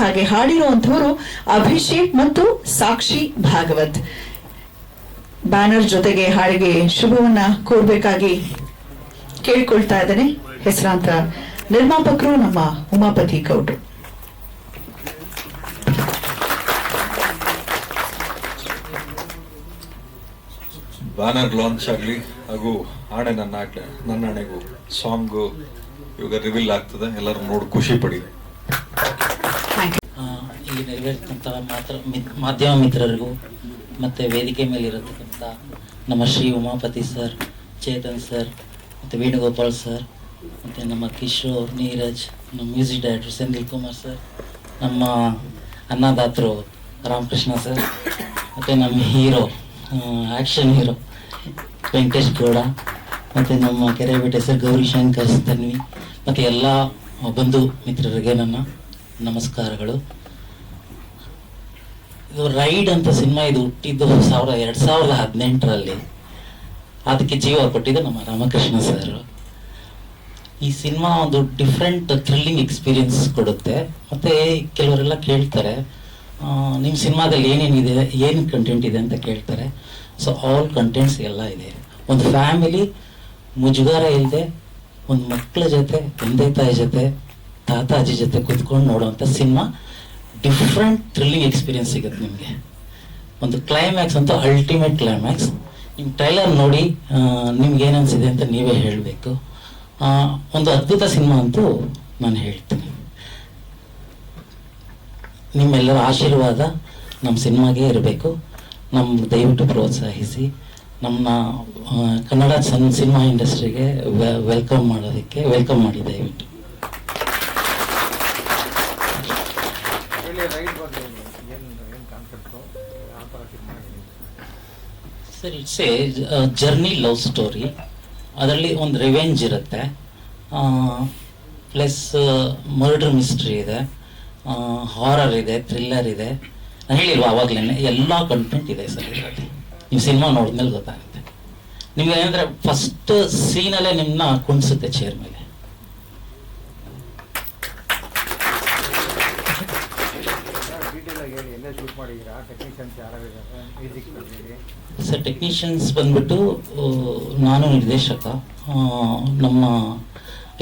ಹಾಗೆ ಹಾಡಿರುವಂತವರು ಅಭಿಷೇಕ್ ಮತ್ತು ಸಾಕ್ಷಿ ಭಾಗವತ್. ಬ್ಯಾನರ್ ಜೊತೆಗೆ ಹಾಡಿಗೆ ಶುಭವನ್ನ ಕೋರ್ಬೇಕಾಗಿ ಕೇಳಿಕೊಳ್ತಾ ಇದ್ದೇನೆ. ಹೆಸರಾಂತ ನಿರ್ಮಾಪಕರು ನಮ್ಮ ಉಮಾಪತಿ ಗೌಡ್ರು. ಬ್ಯಾನರ್ ಲಾಂಚ್ ಆಗಲಿ ಹಾಗೂ ಆಣೆ ನನ್ನ ಆಗ್ಲಿ ನನ್ನ ಹಣೆಗೂ ಸಾಂಗು ಇವಾಗ ರಿವೀಲ್ ಆಗ್ತದೆ. ಎಲ್ಲರೂ ನೋಡಿ ಖುಷಿ ಪಡಿ. ಇಲ್ಲಿ ನೆರವೇರ್ತಕ್ಕಂಥ ಮಾತ್ರ ಮಿತ್ ಮಾಧ್ಯಮ ಮಿತ್ರರಿಗೂ ಮತ್ತು ವೇದಿಕೆ ಮೇಲೆ ಇರತಕ್ಕಂಥ ನಮ್ಮ ಶ್ರೀ ಉಮಾಪತಿ ಸರ್ ಚೇತನ್ ಸರ್ ಮತ್ತು ವೇಣುಗೋಪಾಲ್ ಸರ್ ಮತ್ತು ನಮ್ಮ ಕಿಶೋರ್ ನೀರಜ್ ನಮ್ಮ music director Sendhil Kumar sir ನಮ್ಮ ಅನ್ನದಾತರು ರಾಮಕೃಷ್ಣ ಸರ್ ಮತ್ತು ನಮ್ಮ hero action hero Venkatesh Gowda, ಮತ್ತು ನಮ್ಮ ಕೆರೆಬೇಟೆ ಸರ್ ಗೌರಿ ಶಂಕರ್ ತನ್ವಿ ಮತ್ತು ಎಲ್ಲ ಬಂಧು ಮಿತ್ರರಿಗೆ ನನ್ನ ನಮಸ್ಕಾರಗಳು. ಇದು ರೈಡ್ ಅಂತ ಸಿನಿಮಾ ಇದು ಹುಟ್ಟಿದ್ದು ಸಾವಿರ, ಎರಡು ಸಾವಿರದ ಹದಿನೆಂಟರಲ್ಲಿ. ಅದಕ್ಕೆ ಜೀವ ಕೊಟ್ಟಿದ್ದು ನಮ್ಮ ರಾಮಕೃಷ್ಣ ಸರ್ ಈ ಸಿನಿಮಾ ಒಂದು ಡಿಫ್ರೆಂಟ್ ಥ್ರಿಲ್ಲಿಂಗ್ ಎಕ್ಸ್ಪೀರಿಯನ್ಸ್ ಕೊಡುತ್ತೆ. ಮತ್ತೆ ಕೆಲವರೆಲ್ಲ ಕೇಳ್ತಾರೆ ನಿಮ್ಮ ಸಿನಿಮಾದಲ್ಲಿ ಏನೇನಿದೆ, ಏನು ಕಂಟೆಂಟ್ ಇದೆ ಅಂತ ಕೇಳ್ತಾರೆ. ಸೊ ಆಲ್ ಕಂಟೆಂಟ್ಸ್ ಎಲ್ಲ ಇದೆ. ಒಂದು ಫ್ಯಾಮಿಲಿ ಮುಜುಗಾರ ಇಲ್ಲದೆ ಒಂದು ಮಕ್ಕಳ ಜೊತೆ, ತಂದೆ ತಾಯಿ ಜೊತೆ ತಾತ ಅಜ್ಜಿ ಜೊತೆ ಕುತ್ಕೊಂಡು ನೋಡುವಂಥ ಸಿನಿಮಾ ಡಿಫ್ರೆಂಟ್ ಥ್ರಿಲ್ಲಿಂಗ್ ಎಕ್ಸ್ಪೀರಿಯನ್ಸ್ ಸಿಗುತ್ತೆ ನಿಮಗೆ. ಒಂದು ಕ್ಲೈಮ್ಯಾಕ್ಸ್ ಅಂತ ಅಲ್ಟಿಮೇಟ್ ಕ್ಲೈಮ್ಯಾಕ್ಸ್ ನಿಮ್ಮ ಟ್ರೈಲರ್ ನೋಡಿ ನಿಮ್ಗೆ ಏನು ಅಂತ ನೀವೇ ಹೇಳಬೇಕು. ಒಂದು ಅದ್ಭುತ ಸಿನಿಮಾ ಅಂತೂ ನಾನು ಹೇಳ್ತೀನಿ. ನಿಮ್ಮೆಲ್ಲರ ಆಶೀರ್ವಾದ ನಮ್ಮ ಸಿನಿಮಾಗೆ ಇರಬೇಕು. ನಮ್ಮ ದಯವಿಟ್ಟು ಪ್ರೋತ್ಸಾಹಿಸಿ. ನಮ್ಮ ಕನ್ನಡ ಸನ್, ಸಿನಿಮಾ ಇಂಡಸ್ಟ್ರಿಗೆ ವೆಲ್ಕಮ್ ಮಾಡೋದಕ್ಕೆ, ವೆಲ್ಕಮ್ ಮಾಡಿ ದಯವಿಟ್ಟು. Sir, it's a journey love story. ಅದರಲ್ಲಿ ಒಂದು ರಿವೆಂಜ್ ಇರುತ್ತೆ. ಪ್ಲಸ್ ಮರ್ಡರ್ ಮಿಸ್ಟ್ರಿ ಇದೆ. ಹಾರರ್ ಇದೆ, ಥ್ರಿಲ್ಲರ್ ಇದೆ. ನಾನು ಹೇಳಿಲ್ವಾ ಆವಾಗಲೇ ಎಲ್ಲ ಕಂಟೆಂಟ್ ಇದೆ ಸರ್. ನೀವು ಸಿನಿಮಾ ನೋಡಿದ್ಮೇಲೆ ಗೊತ್ತಾಗುತ್ತೆ. ನಿಮ್ಗೆ ಏನಂದ್ರೆ ಫಸ್ಟ್ ಸೀನಲ್ಲೇ ನಿಮ್ಮನ್ನ ಕುಣಿಸುತ್ತೆ ಚೇರ್ ಮೇಲೆ. ಸರ್ ಟೆಕ್ನಿಷಿಯನ್ಸ್ ಬಂದ್ಬಿಟ್ಟು ನಾನು ನಿರ್ದೇಶಕ ನಮ್ಮ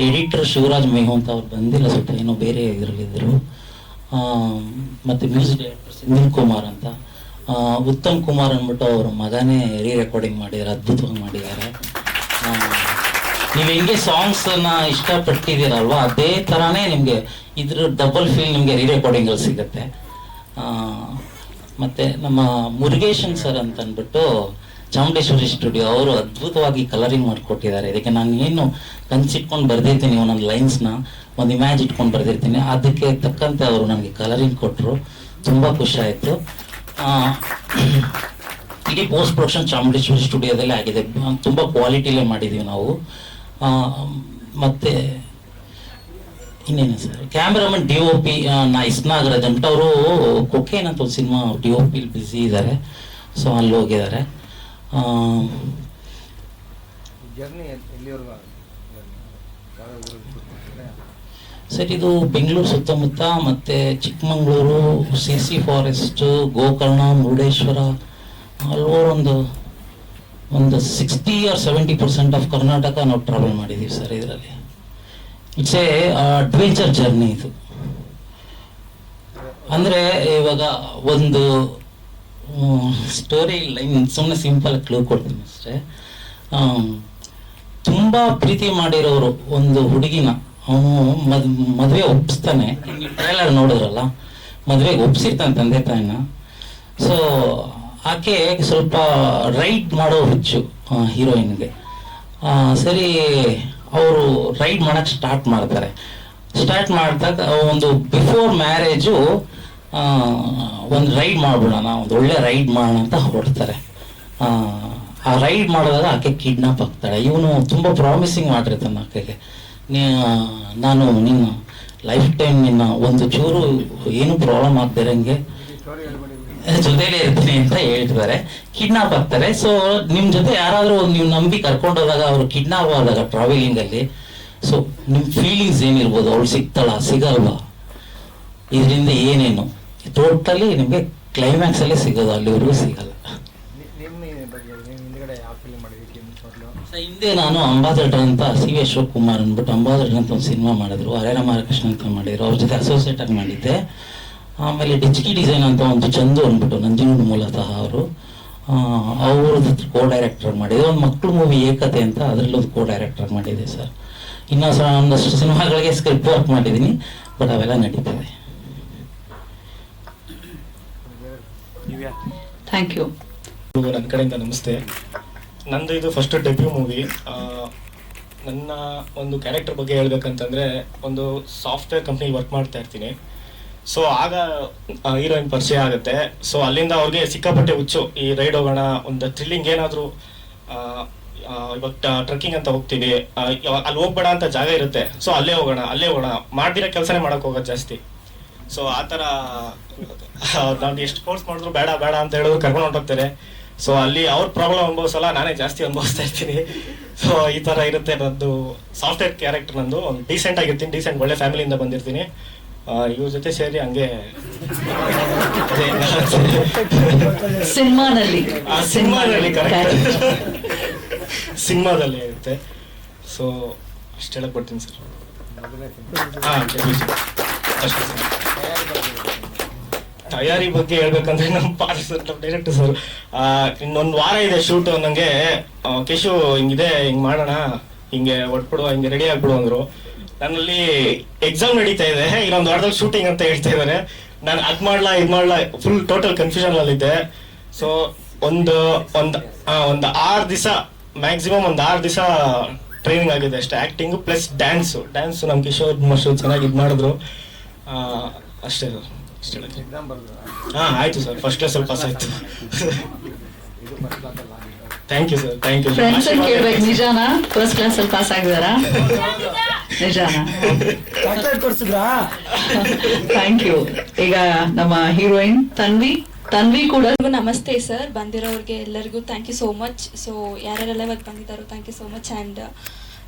ಎಡಿಟರ್ ಶಿವರಾಜ್ ಮೇಘು ಅಂತ ಅವ್ರು ಬಂದಿಲ್ಲ, ಸ್ವಲ್ಪ ಏನೋ ಬೇರೆ ಇದರಲ್ಲಿದ್ದರು ಮತ್ತು ಮ್ಯೂಸಿಕ್ ಡೈರೆಕ್ಟರ್ ಸಿಂಧಿಲ್ ಕುಮಾರ್ ಅಂತ. ಉತ್ತಮ್ ಕುಮಾರ್ ಅಂದ್ಬಿಟ್ಟು ಅವ್ರ ಮಗನೇ ರೀ ರೆಕಾರ್ಡಿಂಗ್ ಮಾಡಿದ್ದಾರೆ ಅದ್ಭುತವಾಗಿ ಮಾಡಿದ್ದಾರೆ ನೀವು ಹೆಂಗೆ ಸಾಂಗ್ಸನ್ನ ಇಷ್ಟಪಟ್ಟಿದ್ದೀರಲ್ವ ಅದೇ ಥರನೇ ನಿಮಗೆ ಇದ್ರ ಡಬಲ್ ಫೀಲ್ ನಿಮಗೆ ರೀ ರೆಕಾರ್ಡಿಂಗಲ್ಲಿ ಸಿಗುತ್ತೆ. ಮತ್ತು ಮತ್ತೆ ನಮ್ಮ ಮುರುಗೇಶನ್ ಸರ್ ಅಂತ ಅಂದ್ಬಿಟ್ಟು ಚಾಮುಂಡೇಶ್ವರಿ ಸ್ಟುಡಿಯೋ, ಅವರು ಅದ್ಭುತವಾಗಿ ಕಲರಿಂಗ್ ಮಾಡಿಕೊಟ್ಟಿದ್ದಾರೆ. ಇದಕ್ಕೆ ನಾನು ಏನು ಕನ್ಸಿಟ್ಕೊಂಡು ಬರ್ದಿರ್ತೀನಿ, ಒಂದೊಂದು ಲೈನ್ಸ್ನ ಒಂದು ಇಮ್ಯಾಜ್ ಇಟ್ಕೊಂಡು ಬರ್ದಿರ್ತೀನಿ. ಅದಕ್ಕೆ ತಕ್ಕಂತೆ ಅವರು ನನಗೆ ಕಲರಿಂಗ್ ಕೊಟ್ಟರು ತುಂಬ ಖುಷಿ ಆಯಿತು. ಇಡೀ ಪೋಸ್ಟ್ ಪ್ರೊಡಕ್ಷನ್ ಚಾಮುಂಡೇಶ್ವರಿ ಸ್ಟುಡಿಯೋದಲ್ಲೇ ಆಗಿದೆ. ತುಂಬ ಕ್ವಾಲಿಟಿಲೇ ಮಾಡಿದ್ದೀವಿ ನಾವು. ಮತ್ತು ಇನ್ನೇನು sir? Cameraman D O P ನಾ ಇಸ್ನಾಗರಾಜ್ ಅಂತ ಅವರು ಕೊಕ್ಕೇನಂತ ಒಂದು ಸಿನಿಮಾ ಡಿ ಒ ಪಿಲಿ ಬ್ಯುಸಿ ಇದ್ದಾರೆ. ಸೊ ಅಲ್ಲಿ ಹೋಗಿದ್ದಾರೆ. ಸರ್ ಇದು ಬೆಂಗಳೂರು ಸುತ್ತಮುತ್ತ ಮತ್ತೆ Chikmagalur C C forest Gokarna Murudeshwar ಹಲವಾರು ಒಂದು ಒಂದು sixty or seventy percent of Karnataka ನಾವು ಟ್ರಾವೆಲ್ ಮಾಡಿದ್ದೀವಿ ಸರ್ ಇದರಲ್ಲಿ. ಇಟ್ಸ್ ಎ ಅಡ್ವೆಂಚರ್ ಜರ್ನಿ ಇದು. ಅಂದರೆ ಇವಾಗ ಒಂದು ಸ್ಟೋರಿ ಲೈನ್ ಸುಮ್ಮನೆ ಸಿಂಪಲ್ ಕ್ಲೂ ಕೊಡ್ತೀನಿ ಅಷ್ಟೇ. ತುಂಬ ಪ್ರೀತಿ ಮಾಡಿರೋರು ಒಂದು ಹುಡುಗಿನ. ಅವನು ಮದ್, ಮದುವೆ ಒಪ್ಪಿಸ್ತಾನೆ ಟ್ರೈಲರ್ ನೋಡಿದ್ರಲ್ಲ? ಮದುವೆಗೆ ಒಪ್ಸಿರ್ತಾನೆ ತಂದೆ ತಾಯಿನ. ಸೊ ಆಕೆ ಸ್ವಲ್ಪ ರೈಡ್ ಮಾಡೋ ಹುಚ್ಚು ಹೀರೋಯಿನ್ಗೆ ಸರಿ, ಅವರು ರೈಡ್ ಮಾಡೋಕ್ಕೆ ಸ್ಟಾರ್ಟ್ ಮಾಡ್ತಾರೆ. ಸ್ಟಾರ್ಟ್ ಮಾಡಿದಾಗ ಒಂದು ಬಿಫೋರ್ ಮ್ಯಾರೇಜು ಒಂದು ರೈಡ್ ಮಾಡ್ಬಿಡೋಣ ಒಂದು ಒಳ್ಳೆ ರೈಡ್ ಮಾಡೋಣ ಅಂತ ಹೊರಡ್ತಾರೆ. ಆ, ರೈಡ್ ಮಾಡಿದಾಗ ಆಕೆ ಕಿಡ್ನಾಪ್ ಆಗ್ತಾಳೆ. ಇವನು ತುಂಬ ಪ್ರಾಮಿಸಿಂಗ್ ಮಾಡಿರ್ತಾನೆ ಆಕೆಗೆ ನೀ ನಾನು ನಿನ್ನ ಲೈಫ್ ಟೈಮ್ ನಿನ್ನ ಒಂದು ಚೂರು ಏನು ಪ್ರಾಬ್ಲಮ್ ಆಗದಿರಂಗೆ ಜೊತೆಲೇ ಇರ್ತೀನಿ ಅಂತ ಹೇಳ್ತಾರೆ ಕಿಡ್ನಾಪ್ ಆಗ್ತಾರೆ. ಸೊ ನಿಮ್ಮ ಜೊತೆ ಯಾರಾದರೂ ನೀವು ನಂಬಿ ಕರ್ಕೊಂಡೋದಾಗ ಅವರು ಕಿಡ್ನಾಪ್ ಆದಾಗ ಟ್ರಾವೆಲಿಂಗ್ ಅಲ್ಲಿ ಸೊ ನಿಮ್ಮ ಫೀಲಿಂಗ್ಸ್ ಏನಿರ್ಬೋದು? ಅವ್ಳು ಸಿಗ್ತಾಳ? ಸಿಗಲ್ವಾ? ಇದರಿಂದ ಏನೇನು? ಟೋಟಲಿ ನಿಮಗೆ ಕ್ಲೈಮ್ಯಾಕ್ಸ್ ಅಲ್ಲಿ ಸಿಗೋದು ಅಲ್ಲಿವರೆಗೂ ಸಿಗಲ್ಲ. ಹಿಂದೆ ನಾನು ಅಂಬಾಸಡರ್ ಅಂತ ಸಿ ವಿ ಶಿವಕುಮಾರ್ ಅಂದ್ಬಿಟ್ಟು ಅಂಬಾಸಡರ್ ಅಂತ ಒಂದು ಸಿನಿಮಾ ಮಾಡಿದ್ರು. ಹರೇನ ಮಾರಕೃಷ್ಣ ಅಂತ ಮಾಡಿದ್ರು. ಅವ್ರ ಜೊತೆ ಅಸೋಸಿಯೇಟ್ ಆಗಿ ಮಾಡಿದ್ದೆ. ಆಮೇಲೆ ಡಿಚ್ಕಿ ಡಿಸೈನ್ ಅಂತ ಒಂದು ಚಂದು ಅಂದ್ಬಿಟ್ಟು ನಂಜನಗೂಡು ಮೂಲತಃ ಅವರು. ಅವ್ರದ್ದು ಕೋ ಡೈರೆಕ್ಟರ್ ಮಾಡಿದೆ. ಒಂದು ಮಕ್ಕಳು ಮೂವಿ ಏಕತೆ ಅಂತ ಅದರಲ್ಲಿ ಒಂದು ಕೋ ಡೈರೆಕ್ಟರ್ ಮಾಡಿದೆ ಸರ್. ಇನ್ನೊಂದು ಸಹ ಒಂದಷ್ಟು ಸಿನಿಮಾಗಳಿಗೆ ಸ್ಕ್ರಿಪ್ಟ್ ವರ್ಕ್ ಮಾಡಿದ್ದೀನಿ ಬಟ್ ಅವೆಲ್ಲ ನಡೀತದೆ. ಥ್ಯಾಂಕ್ ಯು ನನ್ನ ಕಡೆಯಿಂದ ನಮಸ್ತೆ. ನಂದು ಇದು ಫಸ್ಟ್ ಡೆಬ್ಯೂ ಮೂವಿ ನನ್ನ ಒಂದು ಕ್ಯಾರೆಕ್ಟರ್ ಬಗ್ಗೆ ಹೇಳ್ಬೇಕಂತಂದ್ರೆ ಒಂದು ಸಾಫ್ಟ್ವೇರ್ ಕಂಪ್ನಿ ವರ್ಕ್ ಮಾಡ್ತಾ ಇರ್ತೀನಿ. ಸೊ ಆಗ ಹೀರೋಯಿನ್ ಪರಿಚಯ ಆಗುತ್ತೆ. ಸೊ ಅಲ್ಲಿಂದ ಅವ್ರಿಗೆ ಸಿಕ್ಕಾಪಟ್ಟೆ ಹುಚ್ಚು. ಈ ರೈಡ್ ಹೋಗೋಣ ಒಂದು ಥ್ರಿಲ್ಲಿಂಗ್ ಏನಾದರೂ ಇವಾಗ ಟ್ರಕ್ಕಿಂಗ್ ಅಂತ ಹೋಗ್ತೀವಿ. ಅಲ್ಲಿ ಹೋಗ್ಬೇಡ ಅಂತ ಜಾಗ ಇರುತ್ತೆ. ಸೊ ಅಲ್ಲೇ ಹೋಗೋಣ ಅಲ್ಲೇ ಹೋಗೋಣ. ಮಾಡ್ದಿರೋ ಕೆಲಸನೇ ಮಾಡೋಕೆ ಹೋಗೋದು ಜಾಸ್ತಿ. ಸೊ ಆ ಥರ ನಾನು ಎಷ್ಟು ಕೋರ್ಸ್ ಮಾಡಿದ್ರು ಬೇಡ ಬೇಡ ಅಂತ ಹೇಳಿದ್ರು ಕರ್ಕೊಂಡು ಹೊಂಟೋಗ್ತಾರೆ. ಸೊ ಅಲ್ಲಿ ಅವ್ರ ಪ್ರಾಬ್ಲಮ್ ಅನುಭವಿಸಲ್ಲ ನಾನೇ ಜಾಸ್ತಿ ಅನುಭವಿಸ್ತಾ ಇರ್ತೀನಿ. ಸೊ ಈ ಥರ ಇರುತ್ತೆ ನಂದು ಸಾಫ್ಟ್ವೇರ್ ಕ್ಯಾರೆಕ್ಟರ್ ನಂದು. ಒಂದು ಡೀಸೆಂಟ್ ಆಗಿರ್ತೀನಿ ಡೀಸೆಂಟ್ ಒಳ್ಳೆ ಫ್ಯಾಮಿಲಿಯಿಂದ ಬಂದಿರ್ತೀನಿ. ಆ, ಇವ್ರ ಜೊತೆ ಸೇರಿ ಹಂಗೆ ಸಿನಿಮಾದಲ್ಲಿ. ಆ ಸಿನಿಮಾದಲ್ಲಿ ಕರೆಕ್ಟ್ ಸಿನಿಮಾದಲ್ಲಿ ಇರುತ್ತೆ. ಸೊ ಅಷ್ಟು ಹೇಳಕ್ ಬರ್ತೀನಿ ಸರ್. ಹಾಂ ಅಷ್ಟೇ ಸರ್. ತಯಾರಿ ಬಗ್ಗೆ ಹೇಳ್ಬೇಕಂದ್ರೆ ನಮ್ಮ ಪಾರ್ ಸರ್ ಡೈರೆಕ್ಟರ್ ಸರ್ ಇನ್ನೊಂದು ವಾರ ಇದೆ ಶೂಟ್ ನಂಗೆ. ಆ, ಕೇಶು ಹಿಂಗಿದೆ ಹಿಂಗ್ ಮಾಡೋಣ. ಹಿಂಗೆ ಹೊಟ್ಬಿಡುವ ಹಿಂಗೆ ರೆಡಿ ಆಗ್ಬಿಡು ಅಂದ್ರು. ನನ್ನಲ್ಲಿ ಎಕ್ಸಾಮ್ ನಡೀತಾ ಇದೆ. ಇನ್ನೊಂದು ವಾರದಲ್ಲಿ ಶೂಟಿಂಗ್ ಅಂತ ಹೇಳ್ತಾ ಇದ್ದಾರೆ ನಾನು ಅದ್ ಮಾಡ್ಲಾ ಇದ್ ಮಾಡ್ಲಾ ಫುಲ್ ಟೋಟಲ್ ಕನ್ಫ್ಯೂಷನ್ ಅಲ್ಲಿದ್ದೆ ಸೊ ಒಂದು ಒಂದು ಒಂದು ಆರು ದಿವಸ ಮ್ಯಾಕ್ಸಿಮಮ್ ಒಂದು ಆರು ದಿವಸ ಟ್ರೈನಿಂಗ್ ಆಗಿದೆ ಅಷ್ಟೇ. ಆಕ್ಟಿಂಗ್ ಪ್ಲಸ್ ಡ್ಯಾನ್ಸು ಡ್ಯಾನ್ಸ್ ನಮ್ಮ ಕಿಶೋರ್ ಮಷ್ಟು ಚೆನ್ನಾಗಿ ಇದು ಮಾಡಿದ್ರು. ಅಷ್ಟೇ ಸರ್ ಅಷ್ಟೇ ಹಾ ಆಯ್ತು ಸರ್. ಫಸ್ಟ್ ಕ್ಲಾಸಲ್ಲಿ ಪಾಸ್ ಆಯ್ತು. Thank you sir thank you friends ಕೇಳ್ಬೇಕು? ನಿಜಾನಾ? ಫಸ್ಟ್ ಕ್ಲಾಸ್ ಅಲ್ಲಿ ಪಾಸ್ ಆಗಿದಾರಾ? ನಿಜಾನಾ? ಥ್ಯಾಂಕ್ ಯು ಈಗ ನಮ್ಮ ಹೀರೋಯಿನ್ ತನ್ವಿ ತನ್ವಿ ಕೂಡ ನಮಸ್ತೆ ಸರ್ ಬಂದಿರೋರಿಗೆ ಎಲ್ಲರಿಗೂ thank you so much so ಯಾರ್ಯಾರೆಲ್ಲ ಇವತ್ತು ಬಂದಿದ್ದಾರೋ thank you so much and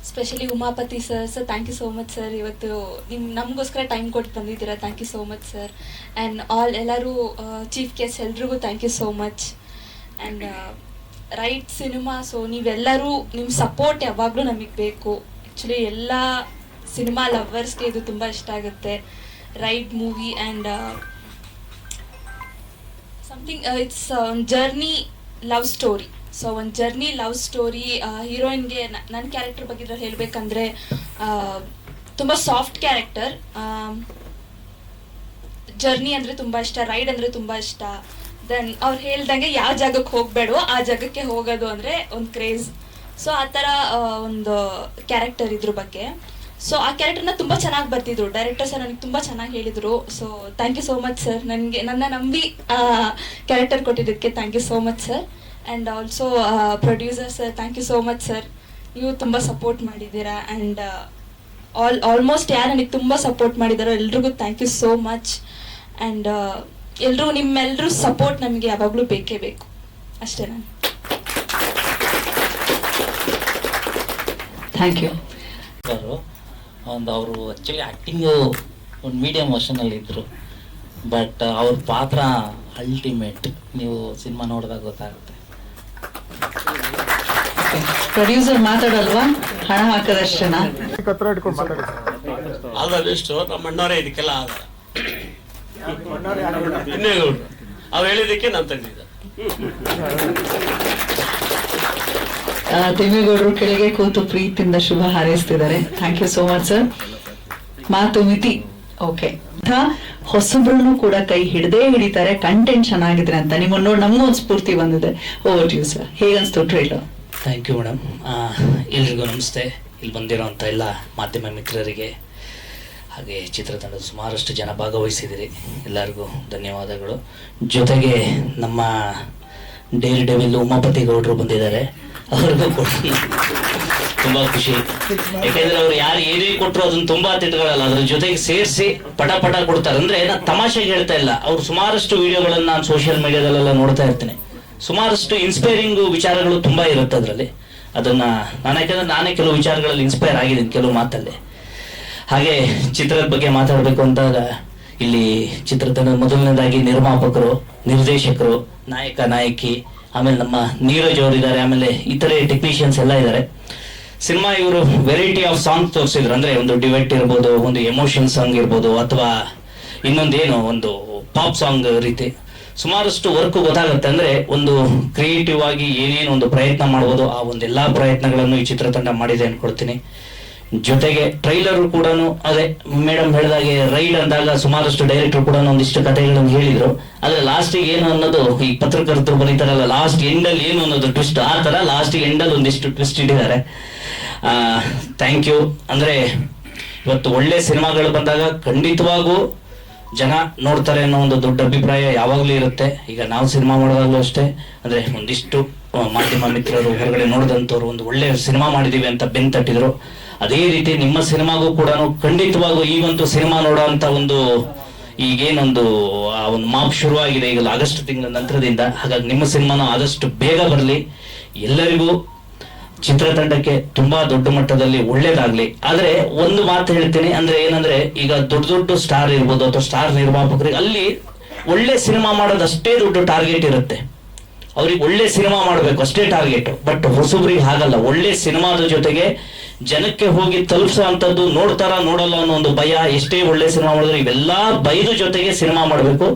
specially Umapathi sir sir thank you so much sir ಇವತ್ತು ನಿಮ್ಮ ನಮಗೋಸ್ಕರ ಟೈಮ್ ಕೊಟ್ಟು ಬಂದಿದ್ದೀರಾ? Thank you so much sir and all ಎಲ್ಲರೂ ಚೀಫ್ ಗೆಸ್ಟ್ ಎಲ್ರಿಗೂ thank you so much and right cinema so ನೀವೆಲ್ಲರೂ ನಿಮ್ಮ support ಯಾವಾಗಲೂ ನಮಗೆ ಬೇಕು. ಆ್ಯಕ್ಚುಲಿ ಎಲ್ಲ ಸಿನಿಮಾ ಲವರ್ಸ್ಗೆ ಇದು ತುಂಬ ಇಷ್ಟ ಆಗುತ್ತೆ. Right movie and something it's journey love story so ಒಂದು ಜರ್ನಿ ಲವ್ ಸ್ಟೋರಿ ಹೀರೋಯಿನ್ಗೆ ನನ್ನ ಕ್ಯಾರೆಕ್ಟರ್ ಬಗ್ಗೆ ಹೇಳಬೇಕಂದ್ರೆ ತುಂಬ ಸಾಫ್ಟ್ ಕ್ಯಾರೆಕ್ಟರ್ ಜರ್ನಿ ಅಂದರೆ ತುಂಬ ಇಷ್ಟ ರೈಡ್ ಅಂದರೆ ತುಂಬ ಇಷ್ಟ. ದೆನ್ ಅವ್ರು ಹೇಳ್ದಂಗೆ ಯಾವ ಜಾಗಕ್ಕೆ ಹೋಗಬೇಡೋ ಆ ಜಾಗಕ್ಕೆ ಹೋಗೋದು ಅಂದರೆ ಒಂದು ಕ್ರೇಜ್ ಸೊ ಆ ಥರ ಒಂದು ಕ್ಯಾರೆಕ್ಟರ್ ಇದ್ರ ಬಗ್ಗೆ. ಸೊ ಆ ಕ್ಯಾರೆಕ್ಟರ್ನ ತುಂಬ ಚೆನ್ನಾಗಿ ಬರ್ತಿದ್ರು. ಡೈರೆಕ್ಟರ್ ಸರ್ ನನಗೆ ತುಂಬ ಚೆನ್ನಾಗಿ ಹೇಳಿದರು. So thank you so much sir ನನಗೆ, ನನ್ನ ನಂಬಿ ಕ್ಯಾರೆಕ್ಟರ್ ಕೊಟ್ಟಿದ್ದಕ್ಕೆ thank you so much sir and also producer sir thank you so much sir ನೀವು ತುಂಬ ಸಪೋರ್ಟ್ ಮಾಡಿದ್ದೀರಾ ಆ್ಯಂಡ್ ಆಲ್ ಆಲ್ಮೋಸ್ಟ್ ಯಾರು ನನಗೆ ತುಂಬ ಸಪೋರ್ಟ್ ಮಾಡಿದಾರೋ ಎಲ್ರಿಗೂ thank you so much and ಎಲ್ಲರೂ ನಿಮ್ಮೆಲ್ಲರೂ ಸಪೋರ್ಟ್ ನಮಗೆ ಯಾವಾಗಲೂ ಬೇಕೇ ಬೇಕು. ಅಷ್ಟೇ ನಾನು. ಥ್ಯಾಂಕ್ ಯು ಅವರು ಒಂದು ಅವರು ಆ್ಯಕ್ಚುಲಿ ಆ್ಯಕ್ಟಿಂಗು ಒಂದು ಮೀಡಿಯಮ್ ಇದ್ದರು ಬಟ್ ಅವ್ರ ಪಾತ್ರ ಅಲ್ಟಿಮೇಟ್ ನೀವು ಸಿನಿಮಾ ನೋಡಿದಾಗ ಗೊತ್ತಾಗುತ್ತೆ. ಪ್ರೊಡ್ಯೂಸರ್ ಮಾತಾಡಲ್ವಾ? ಹಣ ಹಾಕದಷ್ಟು ಆದಷ್ಟು ನಮ್ಮ ಅಣ್ಣವರೇ ಇದಕ್ಕೆಲ್ಲ ಇನ್ನೇಗೌಡ್ರು ಅವ್ರು ಹೇಳಿದಕ್ಕೆ ನಾನು ತಂದಿದ್ದ. ತಿಮ್ಮೇಗೌಡರು ಕೆಳಗೆ ಕೂತು ಪ್ರೀತಿಯಿಂದ ಶುಭ ಹಾರೈಸ್ತಿದ್ದಾರೆ. Thank you so much sir ಮಾತು ಮಿತಿ. ಓಕೆ ಹೊಸಬ್ರು ಕೂಡ ಕೈ ಹಿಡದೇ ಹಿಡಿತಾರೆ ಕಂಟೆಂಟ್ ಚೆನ್ನಾಗಿದೆ ಅಂತ. ನಿಮ್ಮನ್ನ ನೋಡಿ ನಮಗೂ ಒಂದು ಸ್ಫೂರ್ತಿ ಬಂದಿದೆ. ಓವರ್ ಯು ಸರ್ ಹೇಗನ್ಸ್ತು ಟ್ರೈಲರ್ ಥ್ಯಾಂಕ್ ಯು ಮೇಡಮ್ ಎಲ್ರಿಗೂ ನಮಸ್ತೆ. ಇಲ್ಲಿ ಬಂದಿರೋಂಥ ಎಲ್ಲ ಮಾಧ್ಯಮ ಮಿತ್ರರಿಗೆ, ಹಾಗೆ ಚಿತ್ರತಂಡದ ಸುಮಾರಷ್ಟು ಜನ ಭಾಗವಹಿಸಿದಿರಿ. ಎಲ್ಲರಿಗೂ ಧನ್ಯವಾದಗಳು. ಜೊತೆಗೆ ನಮ್ಮ ಡೇರಿ ಡೆವಿಲ್ ಉಮಾಪತಿ ಗೌಡರು ಬಂದಿದ್ದಾರೆ. ಕೊಟ್ಟು ತುಂಬಾ ಖುಷಿ ಯಾಕಂದ್ರೆ ಅವ್ರು ಯಾರು ಏನೇ ಕೊಟ್ಟರು ಅದನ್ನ ತುಂಬಾ ತಿಟ್ಕೊಳ್ಳಲ್ಲ ಅದ್ರ ಜೊತೆಗೆ ಸೇರಿಸಿ ಪಟ ಪಟ ಕೊಡ್ತಾರೆ. ಅಂದ್ರೆ ನಾನು ತಮಾಷೆಗೆ ಹೇಳ್ತಾ ಇಲ್ಲ. ಅವ್ರು ಸುಮಾರಷ್ಟು ವಿಡಿಯೋಗಳನ್ನ ನಾನು ಸೋಷಿಯಲ್ ಮೀಡಿಯಾದಲ್ಲೆಲ್ಲ ನೋಡ್ತಾ ಇರ್ತೇನೆ. ಸುಮಾರಷ್ಟು ಇನ್ಸ್ಪೈರಿಂಗ್ ವಿಚಾರಗಳು ತುಂಬಾ ಇರುತ್ತೆ ಅದರಲ್ಲಿ. ಅದನ್ನ ನಾನು ಯಾಕಂದ್ರೆ ನಾನೇ ಕೆಲವು ವಿಚಾರಗಳಲ್ಲಿ ಇನ್ಸ್ಪೈರ್ ಆಗಿದ್ದೀನಿ ಕೆಲವು ಮಾತಲ್ಲಿ. ಹಾಗೆ ಚಿತ್ರದ ಬಗ್ಗೆ ಮಾತಾಡಬೇಕು ಅಂತಾಗ ಇಲ್ಲಿ ಚಿತ್ರದ ಮೊದಲನೇದಾಗಿ ನಿರ್ಮಾಪಕರು, ನಿರ್ದೇಶಕರು, ನಾಯಕ, ನಾಯಕಿ ಆಮೇಲೆ ನಮ್ಮ ನೀರಜ್ ಅವರಿದ್ದಾರೆ, ಆಮೇಲೆ ಇತರೆ ಟೆಕ್ನಿಷಿಯನ್ಸ್ ಎಲ್ಲ ಇದ್ದಾರೆ. ಸಿನಿಮಾ ಇವರು ವೆರೈಟಿ ಆಫ್ ಸಾಂಗ್ ತೋರಿಸಿದ್ರು. ಅಂದ್ರೆ ಒಂದು ಡಿವೆಟ್ ಇರ್ಬೋದು, ಒಂದು ಎಮೋಷನ್ ಸಾಂಗ್ ಇರ್ಬೋದು, ಅಥವಾ ಇನ್ನೊಂದೇನು ಒಂದು ಪಾಪ್ ಸಾಂಗ್ ರೀತಿ. ಸುಮಾರಷ್ಟು ವರ್ಕ್ ಗೊತ್ತಾಗುತ್ತೆ. ಅಂದ್ರೆ ಒಂದು ಕ್ರಿಯೇಟಿವ್ ಆಗಿ ಏನೇನು ಒಂದು ಪ್ರಯತ್ನ ಮಾಡ್ಬೋದು, ಆ ಒಂದೆಲ್ಲಾ ಪ್ರಯತ್ನಗಳನ್ನು ಈ ಚಿತ್ರತಂಡ ಮಾಡಿದೆ ಅನ್ಕೊಳ್ತೀನಿ. ಜೊತೆಗೆ ಟ್ರೈಲರ್ ಕೂಡ ಅದೇ ಮೇಡಮ್ ಹೇಳಿದಾಗೆ ರೈಡ್ ಅಂದಾಗ ಸುಮಾರಷ್ಟು ಡೈರೆಕ್ಟರ್ ಕೂಡ ಒಂದಿಷ್ಟು ಕಥೆಗಳನ್ನು ಹೇಳಿದ್ರು. ಆದ್ರೆ ಲಾಸ್ಟಿಗೆ ಏನು ಅನ್ನೋದು, ಈ ಪತ್ರಕರ್ತರು ಬರೀತಾರಲ್ಲ ಲಾಸ್ಟ್ ಎಂಡಲ್ಲಿ ಏನು ಅನ್ನೋದು ಟ್ವಿಸ್ಟ್ ಆ ತರ ಲಾಸ್ಟ್ ಎಂಡಲ್ಲಿ ಒಂದಿಷ್ಟು ಟ್ವಿಸ್ಟ್ ಇಟ್ಟಿದ್ದಾರೆ. ಥ್ಯಾಂಕ್ ಯು ಅಂದ್ರೆ, ಇವತ್ತು ಒಳ್ಳೆ ಸಿನಿಮಾಗಳು ಬಂದಾಗ ಖಂಡಿತವಾಗೂ ಜನ ನೋಡ್ತಾರೆ ಅನ್ನೋ ಒಂದು ದೊಡ್ಡ ಅಭಿಪ್ರಾಯ ಯಾವಾಗಲೂ ಇರುತ್ತೆ. ಈಗ ನಾವು ಸಿನಿಮಾ ಮಾಡೋದಾಗ್ಲೂ ಅಷ್ಟೇ. ಅಂದ್ರೆ ಒಂದಿಷ್ಟು ಮಾಧ್ಯಮ ಮಿತ್ರರು ಹೊರಗಡೆ ನೋಡಿದಂಥವ್ರು ಒಂದು ಒಳ್ಳೆ ಸಿನಿಮಾ ಮಾಡಿದೀವಿ ಅಂತ ಬೆನ್ ತಟ್ಟಿದ್ರು. ಅದೇ ರೀತಿ ನಿಮ್ಮ ಸಿನಿಮಾಗೂ ಕೂಡ ಖಂಡಿತವಾಗೂ ಈಗಂತೂ ಸಿನಿಮಾ ನೋಡೋ ಅಂತ ಒಂದು ಈಗೇನೊಂದು, ಆ ಒಂದು ಮಾಪ್ ಶುರುವಾಗಿದೆ ಈಗ ಆಗಸ್ಟ್ ತಿಂಗಳ ನಂತರದಿಂದ. ಹಾಗಾಗಿ ನಿಮ್ಮ ಸಿನಿಮಾನು ಆದಷ್ಟು ಬೇಗ ಬರಲಿ. ಎಲ್ಲರಿಗೂ ಚಿತ್ರತಂಡಕ್ಕೆ ತುಂಬಾ ದೊಡ್ಡ ಮಟ್ಟದಲ್ಲಿ ಒಳ್ಳೇದಾಗ್ಲಿ. ಆದ್ರೆ ಒಂದು ಮಾತು ಹೇಳ್ತೀನಿ, ಅಂದ್ರೆ ಏನಂದ್ರೆ ಈಗ ದೊಡ್ಡ ದೊಡ್ಡ ಸ್ಟಾರ್ ಇರ್ಬೋದು, ಅಥವಾ ಸ್ಟಾರ್ ನಿರ್ಮಾಪಕರಿಗೆ ಅಲ್ಲಿ ಒಳ್ಳೆ ಸಿನಿಮಾ ಮಾಡೋದಷ್ಟೇ ದೊಡ್ಡ ಟಾರ್ಗೆಟ್ ಇರುತ್ತೆ. ಅವ್ರಿಗೆ ಒಳ್ಳೆ ಸಿನಿಮಾ ಮಾಡಬೇಕು, ಅಷ್ಟೇ ಟಾರ್ಗೆಟ್ ಬಟ್ ಹೊಸಬ್ರಿಗೆ ಹಾಗಲ್ಲ. ಒಳ್ಳೆ ಸಿನಿಮಾದ ಜೊತೆಗೆ ಜನಕ್ಕೆ ಹೋಗಿ ತಲುಪಿಸುವಂಥದ್ದು ನೋಡ್ತಾರ ನೋಡಲ್ಲ ಅನ್ನೋ ಒಂದು ಭಯ, ಎಷ್ಟೇ ಒಳ್ಳೆ ಸಿನಿಮಾ ಮಾಡಿದ್ರು ಇವೆಲ್ಲ ಭಯದ ಜೊತೆಗೆ ಸಿನಿಮಾ ಮಾಡಬೇಕು.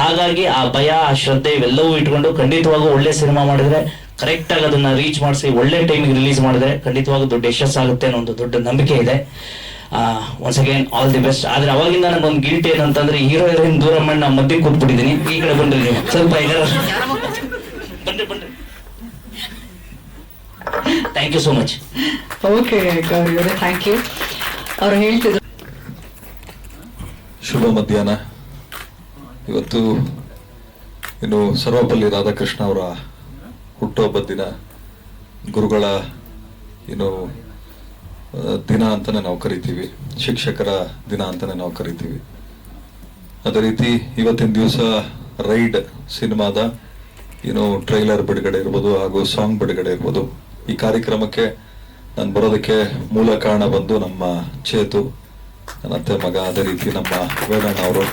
ಹಾಗಾಗಿ ಆ ಭಯ, ಆ ಶ್ರದ್ಧೆ ಇವೆಲ್ಲವೂ ಇಟ್ಕೊಂಡು ಖಂಡಿತವಾಗೂ ಒಳ್ಳೆ ಸಿನಿಮಾ ಮಾಡಿದ್ರೆ ಕರೆಕ್ಟ್ ಆಗಿ ಅದನ್ನ ರೀಚ್ ಮಾಡಿಸಿ, ಒಳ್ಳೆ ಟೈಮಿಗೆ ರಿಲೀಸ್ ಮಾಡಿದ್ರೆ ಖಂಡಿತವಾಗೂ ದೊಡ್ಡ ಯಶಸ್ಸಾಗುತ್ತೆ ಅನ್ನೋ ಒಂದು ದೊಡ್ಡ ನಂಬಿಕೆ ಇದೆ. Once again all the best ಆದ್ರೆ ಅವಾಗಿಂದ ನನಗೊಂದು ಗಿಲ್ಟ್ ಏನಂತಂದ್ರೆ ಹೀರೋ ಹೀರೋಯಿನ್ ದೂರ ಮಾಡಿ ನಾ ಮಧ್ಯೆ ಕೂತ್ಬಿಟ್ಟಿದ್ದೀನಿ. ಈ ಕಡೆ ಬಂದಿದ್ದೀನಿ ಸ್ವಲ್ಪ ಸ್ವಲ್ಪ thank you so much okay Gowri ಅವರೇ ಥ್ಯಾಂಕ್ ಯು ಅವರು ಹೇಳ್ತಿದ್ರು ಶುಭ ಮಧ್ಯಾಹ್ನ. ಇವತ್ತು ಇನ್ನು ಸರ್ವಪಲ್ಲಿ ರಾಧಾಕೃಷ್ಣ ಅವರ ಹುಟ್ಟುಹಬ್ಬದ ದಿನ. ಗುರುಗಳ ಏನು ದಿನ ಅಂತಲೇ ನಾವು ಕರಿತೀವಿ. ಶಿಕ್ಷಕರ ದಿನ ಅಂತಲೇ ನಾವು ಕರಿತೀವಿ. ಅದೇ ರೀತಿ ಇವತ್ತಿನ ದಿವಸ ರೈಡ್ ಸಿನಿಮಾದ ಏನು ಟ್ರೈಲರ್ ಬಿಡುಗಡೆ ಇರ್ಬೋದು ಹಾಗೂ ಸಾಂಗ್ ಬಿಡುಗಡೆ ಇರ್ಬೋದು. ಈ ಕಾರ್ಯಕ್ರಮಕ್ಕೆ ನಾನು ಬರೋದಕ್ಕೆ ಮೂಲ ಕಾರಣ ಬಂದು ನಮ್ಮ ಚೇತು ನನ್ನ ಅತ್ತೆ ಮಗ ಅದೇ ರೀತಿ ನಮ್ಮ ವೇಣಣ್ಣ ಅವರು.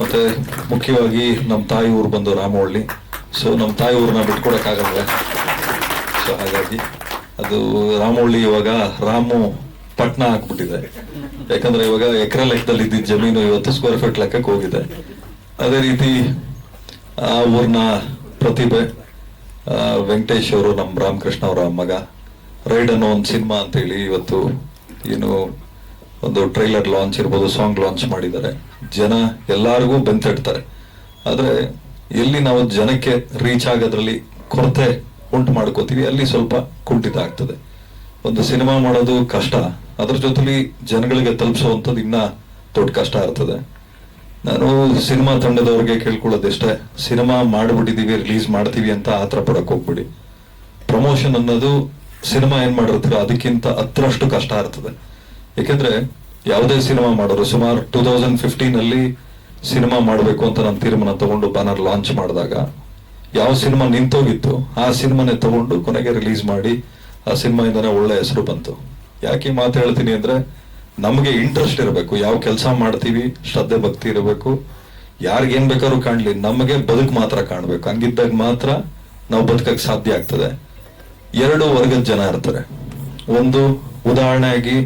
ಮತ್ತೆ ಮುಖ್ಯವಾಗಿ ನಮ್ಮ ತಾಯಿ ಊರು ಬಂದು ರಾಮವಳ್ಳಿ. ಸೊ ನಮ್ಮ ತಾಯಿ ಊರನ್ನ ಬಿಟ್ಕೊಡಕ್ಕಾಗಲ್ಲ. ಸೊ ಹಾಗಾಗಿ ಅದು ರಾಮವಳ್ಳಿ ಇವಾಗ ರಾಮು ಪಟ್ನ ಹಾಕ್ಬಿಟ್ಟಿದೆ. ಯಾಕಂದ್ರೆ ಇವಾಗ ಎಕರೆ ಲೆಕ್ಕದಲ್ಲಿ ಇದ್ದಿದ್ದ ಜಮೀನು ಇವತ್ತು ಸ್ಕ್ವೇರ್ ಫೀಟ್ ಲೆಕ್ಕಕ್ಕೆ ಹೋಗಿದೆ. ಅದೇ ರೀತಿ ಆ ಊರಿನ ಪ್ರತಿಭೆ ವೆಂಕಟೇಶ್ ಅವರು ನಮ್ಮ ರಾಮಕೃಷ್ಣ ಅವರ ಮಗ. ರೈಡ್ ಅನ್ನೋ ಒಂದು ಸಿನಿಮಾ ಅಂತೇಳಿ ಇವತ್ತು ಏನು ಒಂದು ಟ್ರೈಲರ್ ಲಾಂಚ್ ಇರ್ಬೋದು, ಸಾಂಗ್ ಲಾಂಚ್ ಮಾಡಿದ್ದಾರೆ. ಜನ ಎಲ್ಲರಿಗೂ ಬೆಂತಡ್ತಾರೆ. ಆದರೆ ಎಲ್ಲಿ ನಾವು ಜನಕ್ಕೆ ರೀಚ್ ಆಗೋದ್ರಲ್ಲಿ ಕೊರತೆ ಉಂಟು ಮಾಡ್ಕೋತೀವಿ, ಅಲ್ಲಿ ಸ್ವಲ್ಪ ಕುಂಠಿತ ಆಗ್ತದೆ. ಒಂದು ಸಿನಿಮಾ ಮಾಡೋದು ಕಷ್ಟ. ಅದ್ರ ಜೊತೆಲಿ ಜನಗಳಿಗೆ ತಲುಪಿಸುವಂಥದ್ದು ಇನ್ನೂ ದೊಡ್ಡ ಕಷ್ಟ ಇರ್ತದೆ ನಾನು ಸಿನಿಮಾ ತಂಡದವ್ರಿಗೆ ಕೇಳ್ಕೊಳ್ಳೋದಿಷ್ಟೇ, ಸಿನಿಮಾ ಮಾಡ್ಬಿಟ್ಟಿದೀವಿ, ರಿಲೀಸ್ ಮಾಡ್ತೀವಿ ಅಂತ ಆತರ ಪಡಕ್ ಹೋಗ್ಬಿಡಿ. ಪ್ರಮೋಷನ್ ಅನ್ನೋದು ಸಿನಿಮಾ ಏನ್ ಮಾಡಿರ್ತೀರೋ ಅದಕ್ಕಿಂತ ಹತ್ತರಷ್ಟು ಕಷ್ಟ ಇರ್ತದೆ ಯಾಕೆಂದ್ರೆ ಯಾವುದೇ ಸಿನಿಮಾ ಮಾಡೋರು, ಸುಮಾರು ಟೂ ತೌಸಂಡ್ ಫಿಫ್ಟೀನ್ ಅಲ್ಲಿ ಸಿನಿಮಾ ಮಾಡಬೇಕು ಅಂತ ನಾನು ತೀರ್ಮಾನ ತಗೊಂಡು ಬ್ಯಾನರ್ ಲಾಂಚ್ ಮಾಡಿದಾಗ, ಯಾವ ಸಿನಿಮಾ ನಿಂತೋಗಿತ್ತು ಆ ಸಿನಿಮಾನೇ ತಗೊಂಡು ಕೊನೆಗೆ ರಿಲೀಸ್ ಮಾಡಿ ಆ ಸಿನಿಮಾಯಿಂದನೇ ಒಳ್ಳೆ ಹೆಸರು ಬಂತು. ಯಾಕೆ ಮಾತು ಹೇಳ್ತೀನಿ ಅಂದ್ರೆ ನಮಗೆ ಇಂಟ್ರೆಸ್ಟ್ ಇರಬೇಕು. ಯಾವ ಕೆಲಸ ಮಾಡ್ತೀವಿ, ಶ್ರದ್ಧೆ, ಭಕ್ತಿ ಇರಬೇಕು. ಯಾರಿಗೇನ್ ಬೇಕಾದ್ರೂ ಕಾಣ್ಲಿ. ನಮಗೆ ಬದುಕು ಮಾತ್ರ ಕಾಣ್ಬೇಕು. ಹಂಗಿದ್ದಾಗ ಮಾತ್ರ ನಾವು ಬದುಕಕ್ಕೆ ಸಾಧ್ಯ ಆಗ್ತದೆ. ಎರಡು ವರ್ಗದ ಜನ ಇರ್ತಾರೆ. ಒಂದು ಉದಾಹರಣೆಯಾಗಿ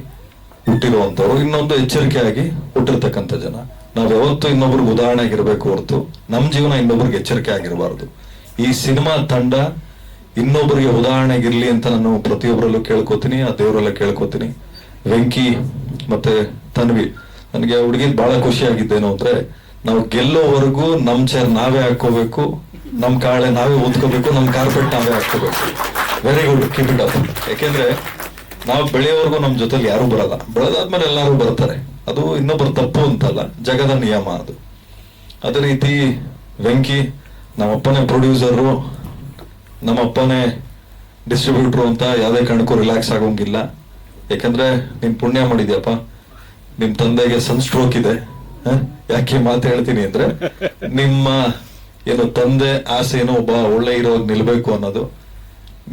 ಹುಟ್ಟಿರುವಂತವ್ರು ಇನ್ನೊಂದು ಎಚ್ಚರಿಕೆಯಾಗಿ ಹುಟ್ಟಿರ್ತಕ್ಕಂಥ ಜನ. ನಾವ್ ಯಾವತ್ತೂ ಇನ್ನೊಬ್ರಿಗೆ ಉದಾಹರಣೆ ಆಗಿರ್ಬೇಕು ಹೊರತು ನಮ್ಮ ಜೀವನ ಇನ್ನೊಬ್ರಿಗೆ ಎಚ್ಚರಿಕೆ ಆಗಿರಬಾರ್ದು ಈ ಸಿನಿಮಾ ತಂಡ ಇನ್ನೊಬ್ಬರಿಗೆ ಉದಾಹರಣೆಗಿರ್ಲಿ ಅಂತ ನಾನು ಪ್ರತಿಯೊಬ್ಬರಲ್ಲೂ ಕೇಳ್ಕೊತೀನಿ, ಆ ದೇವರೆಲ್ಲ ಕೇಳ್ಕೊತೀನಿ. ವೆಂಕಿ ಮತ್ತೆ ತನ್ವಿ. ನನಗೆ ಹುಡುಗಿದ್ ಬಹಳ ಖುಷಿ ಆಗಿದ್ದೇನು ಅಂದ್ರೆ, ನಾವು ಗೆಲ್ಲೋವರೆಗೂ ನಮ್ ಚೇರ್ ನಾವೇ ಹಾಕೋಬೇಕು ನಮ್ ಕಾಳೆ ನಾವೇ ಓದ್ಕೋಬೇಕು ನಮ್ ಕಾರ್ಪೆಟ್ ನಾವೇ ಹಾಕೋಬೇಕು very good keep it up ಯಾಕೆಂದ್ರೆ, ನಾವು ಬೆಳೆಯೋವರೆಗೂ ನಮ್ ಜೊತೆಲಿ ಯಾರು ಬರಲ್ಲ. ಬೆಳೆದಾದ್ಮೇಲೆ ಎಲ್ಲರೂ ಬರ್ತಾರೆ. ಅದು ಇನ್ನೊಬ್ಬರು ತಪ್ಪು ಅಂತಲ್ಲ, ಜಗದ ನಿಯಮ ಅದು. ಅದೇ ರೀತಿ ವೆಂಕಿ, ನಮ್ಮಪ್ಪನೇ ಪ್ರೊಡ್ಯೂಸರು ನಮ್ಮಪ್ಪನೇ ಡಿಸ್ಟ್ರಿಬ್ಯೂಟ್ರು ಅಂತ ಯಾವುದೇ ಕಾರಣಕ್ಕೂ ರಿಲ್ಯಾಕ್ಸ್ ಆಗೋಂಗಿಲ್ಲ. ಯಾಕಂದ್ರೆ ನೀನ್ ಪುಣ್ಯ ಮಾಡಿದ್ಯಪ್ಪ. ನಿಮ್ ತಂದೆಗೆ ಸನ್ ಸ್ಟ್ರೋಕ್ ಇದೆ? ಯಾಕೆ ಮಾತು ಹೇಳ್ತೀನಿ ಅಂದ್ರೆ, ನಿಮ್ಮ ಏನು ತಂದೆ ಆಸೆ ಏನೋ ಒಬ್ಬ ಒಳ್ಳೆ ಇರೋವಾಗ ನಿಲ್ಬೇಕು ಅನ್ನೋದು,